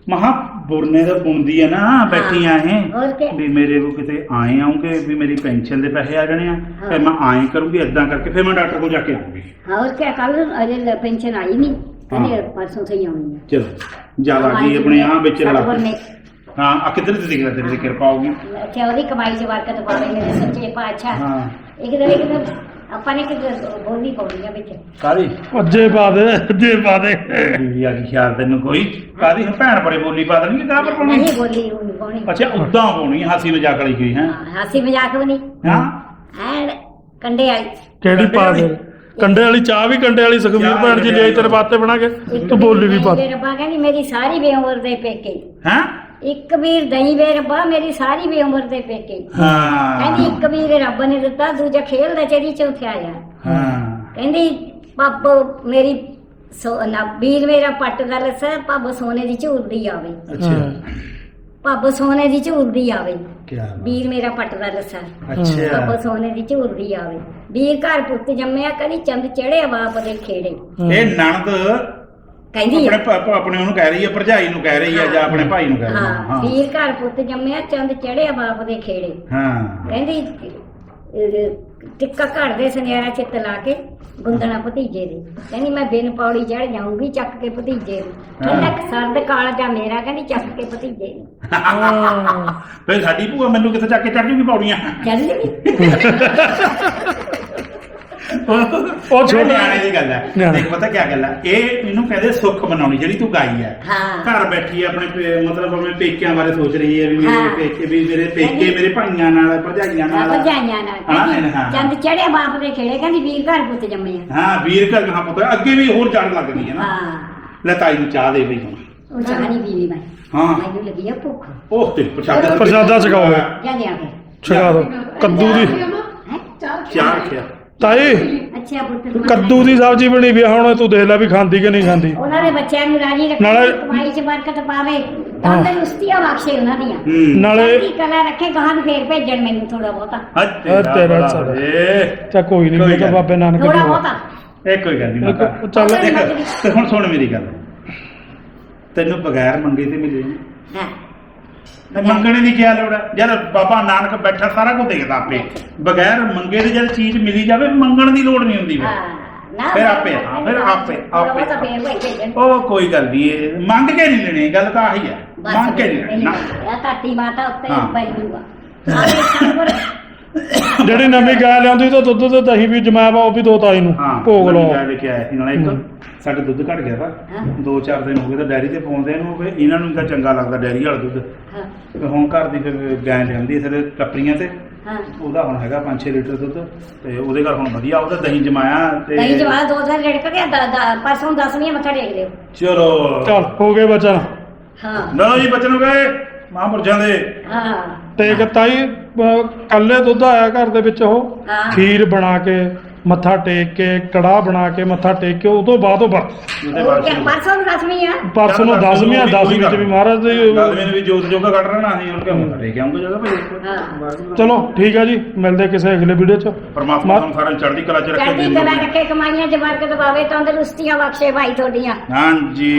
ਮਹਾ ਬੁਰਨੇ ਦਾ ਬੁਣਦੀ ਹੈ ਨਾ ਬੈਠੀਆਂ ਇਹ ਹੋਰ ਕੀ? ਵੀ ਮੇਰੇ ਕੋ ਕਿਤੇ ਆਏ ਆਉਂਗੇ ਵੀ ਮੇਰੀ ਪੈਨਸ਼ਨ ਦੇ ਪੈਸੇ ਆ ਜਾਣੇ ਆ ਫਿਰ ਮੈਂ ਆਏ ਕਰੂੰਗੀ ਇਦਾਂ ਕਰਕੇ ਫਿਰ ਮੈਂ ਡਾਕਟਰ ਕੋਲ ਜਾ ਕੇ ਆਉਂਗੀ। ਹੋਰ ਕੀ ਕੱਲ ਅਜੇ ਪੈਨਸ਼ਨ ਆਈ ਨਹੀਂ ਕਹਿੰਦੇ ਹਾਂ। ਪਰਸੋਂ ਸਹੀ ਆਉਣੀ ਹੈ ਚਲੋ ਜਾ ਲੱਗੀ ਆਪਣੇ ਆ ਵਿੱਚ ਰਲਾ ਸਤਿਗੁਰ ਨੇ ਹਾਂ ਆ ਕਿੱਧਰ ਤੇ ਦਿਖਦਾ ਤੇਰੀ ਦੀ ਕਿਰਪਾ ਹੋਊਗੀ। ਅੱਛਾ ਉਹਦੀ ਕਮਾਈ ਚ ਬਰਕਤ ਪਾਵੇ ਮੇਰੇ ਸੱਚੇ ਪਾਤਸ਼ਾਹ। ਹਾਂ। ਇੱਕ ਦਿਨ ਇੱਕ ਦਿਨ ਆਪਾਂ ਨੇ ਕਿਤੇ ਬੋਲੀ ਪਾਉਣੀ ਆ ਵਿੱਚ। ਕਾਦੀ ਅੱਜੇ ਪਾ ਦੇ ਅੱਜੇ ਪਾ ਦੇ। ਬੀਬੀ ਆ ਗਈ ਖਿਆਲ ਤੈਨੂੰ ਕੋਈ? ਕਾਦੀ ਭੈਣ ਬੜੇ ਬੋਲੀ ਪਾ ਦੇਣਗੇ ਕਾ ਪਰ ਪਾਉਣੀ? ਨਹੀਂ ਬੋਲੀ ਉਹ ਨਹੀਂ ਪਾਉਣੀ। ਅੱਛਾ ਉਦਾਂ ਪਾਉਣੀ ਹਾਸੀ ਮਜ਼ਾਕ ਵਾਲੀ ਕੋਈ ਹੈ? ਹਾਂ, ਹਾਸੀ ਮਜ਼ਾਕ ਵੀ ਨਹੀਂ। ਹਾਂ? ਐਨ ਕੰਡੇ ਵਾਲੀ। ਕਿਹੜੀ ਪਾ ਦੇ? ਕੰਡੇ ਵਾਲੀ ਚਾਹ ਵੀ ਕੰਡੇ ਵਾਲੀ ਸੁਖਵੀਰ ਭੈਣ ਜੀ ਲਈ ਤੇਰੇ ਵਾਸਤੇ ਬਣਾ ਕੇ ਤੂੰ ਬੋਲੀ ਵੀ ਪਾ ਦੇ। ਮੇਰੇ ਰੱਬਾ ਕਹਿੰਦੀ ਮੇਰੀ ਸਾਰੀ ਬੇਉਮਰ ਦੇ ਪੇਕੇ। ਹਾਂ? ਇੱਕ ਵੀਰ ਦਈ ਵੇ ਰੱਬਾ ਮੇਰੀ ਸਾਰੀ ਬੇਉਮਰ ਦੇ ਪੇਕੇ। ਹਾਂ। ਕਹਿੰਦੀ ਇੱਕ ਵੀਰ ਰੱਬ ਨੇ ਦਿੱਤਾ ਦੂਜਾ ਖੇਲਦਾ ਚੜੀ ਚੌਥਿਆ ਆ ਹਾਂ। ਕਹਿੰਦੀ ਪੱਬ ਮੇਰੀ ਸੋ ਨਾ ਵੀਰ ਮੇਰਾ ਪੱਟ ਦਾ ਲੱਸਾ ਪੱਬ ਸੋਨੇ ਦੀ ਝੂਲਦੀ ਆਵੇ। ਅੱਛਾ। ਪੱਬ ਸੋਨੇ ਦੀ ਝੂਲਦੀ ਆਵੇ। ਕੀ ਵੀਰ ਮੇਰਾ ਪੱਟ ਦਾ ਲੱਸਾ ਅੱਛਾ। ਪੱਬ ਸੋਨੇ ਦੀ ਝੂਲਦੀ ਆਵੇ। ਵੀਰ ਘਰ ਪੁੱਤ ਜੰਮਿਆ ਕਦੀ ਚੰਦ ਚੜਿਆ ਬਾਪ ਦੇ ਖੇੜੇ। ਇਹ ਨਣਦ ਕਹਿੰਦੀ ਆਪਣੇ ਆ। ਪ- ਪ- ਆਪਣੇ ਉਹਨੂੰ ਕਹਿ ਰਹੀ ਹੈ ਭਰਜਾਈ ਨੂੰ ਕਹਿ ਰਹੀ ਹੈ ਜਾਂ ਆਪਣੇ ਭਾਈ ਨੂੰ ਕਹਿ ਰਹੀ ਹੈ ਹਾਂ। ਵੀਰ ਘਰ ਪੁੱਤ ਜੰਮਿਆ ਚੰਦ ਚੜਿਆ ਬਾਪ ਦੇ ਖੇੜੇ। ਹਾਂ। ਕਹਿੰਦੀ ਟਿੱਕਾ ਘੜ ਦੇ ਸੁਨਿਆਰਾ ਚਿੱਤ ਲਾ ਕੇ ਗੁੰਦਣਾ ਭਤੀਜੇ ਦੇ। ਕਹਿੰਦੀ ਮੈਂ ਬਿਨ ਪੌੜੀ ਚੜ ਜਾਊਂਗੀ ਚੱਕ ਕੇ ਭਤੀਜੇ ਨੂੰ। ਕਹਿੰਦਾ ਸਰਦ ਕਾਲ ਜਾ ਮੇਰਾ ਕਹਿੰਦੀ ਚੱਕ ਕੇ ਭਤੀਜੇ ਨੂੰ। ਫਿਰ ਸਾਡੀ ਭੂਆ ਮੈਨੂੰ ਕਿੱਥੇ ਚੱਕ ਕੇ ਚੜ ਜੂਗੀ ਪੌੜੀਆਂ? ਚੱਲ ਜੀ <laughs> ਉਹ ਛੋਟਾ- ਨਿਆਣੇ ਦੀ ਗੱਲ ਹੈ। ਨਿਆਣੇ। ਦੇਖ ਪਤਾ ਕੀ ਗੱਲ ਹੈ? ਇਹ ਇਹਨੂੰ ਕਹਿੰਦੇ ਸੁੱਖ ਮਨਾਉਣੀ ਜਿਹੜੀ ਤੂੰ ਗਾਈ ਹੈ। ਹਾਂ। ਘਰ ਬੈਠੀ ਹੈ ਆਪਣੇ ਪੇ- ਮਤਲਬ ਆਪਣੇ ਪੇਕਿਆਂ ਬਾਰੇ ਸੋਚ ਰਹੀ ਹੈ ਵੀ ਮੇਰੇ ਹਾਂ। ਪੇਕੇ ਵੀ ਮੇਰੇ ਪੇਕੇ ਮੇਰੇ ਭਾਈਆਂ ਨਾਲ ਭਰਜਾਈਆਂ ਨਾਲ। ਭਜਾਈਆਂ ਨਾਲ ਹਾਂ, ਕਹਿੰਦੀ ਹਾਂ। ਚੰਦ ਚੜਿਆ ਬਾਪ ਦੇ ਖੇੜੇ ਕਹਿੰਦੀ ਵੀਰ ਘਰ ਪੁੱਤ ਜੰਮਿਆ ਹਾਂ ਵੀਰ ਘਰ ਕਹਾ ਪੁੱਤ। ਅੱਗੇ ਵੀ ਹੋਰ ਚੜ ਲੱਗ ਗਈ ਹੈ ਨਾ। ਹਾਂ। ਲੈ ਤਾਈ ਨੂੰ ਚਾਹ ਦੇ ਬਈ। ਹੁਣ ਉਹ ਚਾਹ ਨਹੀਂ ਪੀਣੀ ਮੈਂ। ਹਾਂ। ਮੈਨੂੰ ਲੱਗੀ ਆ ਭੁੱਖ। ਉਹ ਤੇ ਪ੍ਰਸ਼ਾਦਾ ਪ੍ਰਸ਼ਾਦਾ ਛਕਾਓ। ਜਾ ਲਿਆ ਕੇ ਛਕਾ ਦੋ। ਕੱਦੂ ਦੀ। ਚਾਰ ਚਾਹ ਰੱਖਿਆ। ਤਾਈ ਅੱਛਾ ਪੁੱਤ ਕੱਦੂ ਦੀ ਸਬਜ਼ੀ ਬਣੀ ਵੀ ਆ, ਹੁਣ ਤੂੰ ਦੇਖ ਲੈ ਵੀ ਖਾਂਦੀ ਕਿ ਨਹੀਂ ਖਾਂਦੀ। ਉਹਨਾਂ ਦੇ ਬੱਚਿਆਂ ਨੂੰ ਰਾਜੀ ਰੱਖੇ ਨਾਲੇ- ਕਮਾਈ 'ਚ ਬਰਕਤ ਪਾਵੇ ਤੰਦਰੁਸਤੀਆਂ ਬਖਸ਼ੇ ਉਹਨਾਂ ਦੀਆਂ। ਹੂੰ। ਨਾਲੇ ਚੰਗੀ ਕਲਾ ਰੱਖੇ ਗਾਹਾਂ ਨੂੰ ਫੇਰ ਭੇਜਣ ਮੈਨੂੰ ਥੋੜਾ ਬਹੁਤਾ। ਹੱਜ ਤੇਰਾ ਤੇਰਾ ਚਾ ਕੋਈ ਨਹੀਂ ਕੋਈ ਮੈਂ ਤਾਂ ਗੱਲ। ਬਾਬੇ ਨਾਨਕ ਥੋੜਾ ਬਹੁਤਾ। ਇਹ ਕੋਈ ਗੱਲ ਨਹੀਂ ਮਾਤਾ ਚੱਲ। ਦੇਖ ਤੇ ਹੁਣ ਸੁਣ ਮੇਰੀ ਗੱਲ। ਤੈਨੂੰ ਬਗੈਰ ਮੰਗੇ ਤੇ ਮਿਲੇ ਨੀ। ਹਾਂ। ਮੰਗਣੇ ਦੀ ਕੀ ਲੋੜ ਹੈ ਜਦ ਬਾਬਾ ਨਾਨਕ ਬੈਠਾ ਸਾਰਾ ਕੁਝ ਦੇਖਦਾ ਆਪੇ। ਬਗੈਰ ਮੰਗੇ ਤੇ ਜਦ ਚੀਜ਼ ਮਿਲੀ ਜਾਵੇ ਮੰਗਣ ਦੀ ਲੋੜ ਨਹੀਂ ਹੁੰਦੀ ਫਿਰ। ਹਾਂ ਆਪੇ, ਹਾਂ, ਫਿਰ ਆਪੇ, ਆਪੇ। ਉਹ ਕੋਈ ਗੱਲ ਨਹੀਂ ਇਹ ਮੰਗ ਕੇ ਨਹੀਂ ਲੈਣੀ ਗੱਲ ਤਾਂ ਆਹੀ ਹੈ ਮੰਗ ਕੇ ਨਹੀਂ ਲੈਣੀ ਨਾ। ਇਹ ਧਰਤੀ ਮਾਤਾ ਉੱਤੇ ਹਾਂ। ਬੈਠ ਜੂਗਾ ਆਲੇ ਸੰਗਰ ਜਿਹੜੀ ਨਵੀਂ ਗਾਂ ਲਿਆਉਂਦੀ ਤਾਂ ਦੁੱਧ ਤੇ ਦਹੀਂ ਵੀ ਜਮਾਇਆ ਵਾ ਉਹ ਵੀ ਦੋ ਤਾਈ ਨੂੰ ਹਾਂ ਭੋਗ ਲਾਓ ਗਾਂ ਲੈ ਕੇ ਆਇਆ ਸੀ ਨਾਲੇ ਇੱਕ ਹੂੰ। ਸਾਡੇ ਦੁੱਧ ਘਟ ਗਿਆ ਵਾ। ਹਾਂ। ਦੋ ਚਾਰ ਦਿਨ ਹੋ ਗਏ ਤਾਂ ਡੈਰੀ ਤੇ ਪਾਉਂਦੇ ਇਹਨੂੰ ਵੀ ਇਹਨਾਂ ਨੂੰ ਤਾਂ ਚੰਗਾ ਲੱਗਦਾ ਡੈਰੀ ਵਾਲਾ ਦੁੱਧ। ਹਾਂ। ਤੇ ਹੁਣ ਘਰ ਦੀ ਫਿਰ ਗਾਂ ਲਿਆਂਦੀ ਸਾਰੇ ਟੱਪਰੀਆਂ ਤੇ। ਹਾਂ। ਉਹਦਾ ਹੁਣ ਹੈਗਾ 5-6 ਲੀਟਰ ਦੁੱਧ ਤੇ ਉਹਦੇ ਘਰ ਹੁਣ ਵਧੀਆ ਉਹਦਾ ਦਹੀਂ ਜਮਾਇਆ ਤੇ ਦਹੀਂ ਜਵਾ ਦੋ ਦਿਨ ਰੜਕ ਗਿਆ ਦ- ਦ- ਪਰਸੋਂ ਦਸਵੀਂ ਮੱਥਾ ਟੇਕ ਲਿਓ। ਚਲੋ। ਚੱਲ ਹੋ ਗਏ ਬਚਨ। ਹਾਂ। ਲਓ ਜੀ ਬੱਚਨ ਹੋ ਗਏ। ਮਹਾਂਪੁਰਸ਼ਾਂ ਦੇ। ਹਾਂ। ਤੇ ਇੱਕ ਤਾਈ ਅਹ, ਕੱਲੇ ਦੁੱਧ ਆਇਆ ਘਰ ਦੇ ਵਿੱਚ ਉਹ? ਹਾਂ। ਖੀਰ ਬਣਾ ਕੇ। ਮੱਥਾ ਟੇਕ ਕੇ ਕੜਾਹ ਬਣਾ ਕੇ ਮੱਥਾ ਟੇਕ ਕੇ ਉਹ ਤੋਂ ਬਾਅਦ ਉਹ ਵਰਤ ਉਹਦੇ ਬਾਅਦ ਪਰਸੋਂ ਨੂੰ ਦਸਵੀਂ ਆ। ਪਰਸੋਂ ਨੂੰ 10ਵੀਂ 10ਵੀਂ ਵਿੱਚ ਵੀ ਮਹਾਰਾਜ ਦੀ ਦਸਵੇਂ ਨੂੰ ਵੀ ਜੋਤ ਜੋਗਾ ਕੱਢ ਰਹਿਣਾ ਸੀ ਹੁਣ ਕਿਉਂ ਲੈ ਕੇ ਆਉਂਗੇ ਜਗ੍ਹਾ ਭਾਈ। ਹਾਂ। ਚਲੋ ਠੀਕ ਹੈ ਜੀ ਮਿਲਦੇ ਕਿਸੇ ਅਗਲੇ ਵੀਡੀਓ 'ਚ। ਪਰਮਾਤਮਾ ਤੁਹਾਨੂੰ ਸਾਰਿਆਂ ਨੂੰ ਚੜ੍ਹਦੀ ਕਲਾ ਚ ਰੱਖੇ ਚੜ੍ਹਦੀ ਕਲਾ ਰੱਖੇ ਕਮਾਈਆਂ ਚ ਬਰਕਤ ਪਾਵੇ ਤੰਦਰੁਸਤੀਆਂ ਬਖਸ਼ੇ ਭਾਈ ਤੁਹਾਡੀਆਂ। ਹਾਂਜੀ।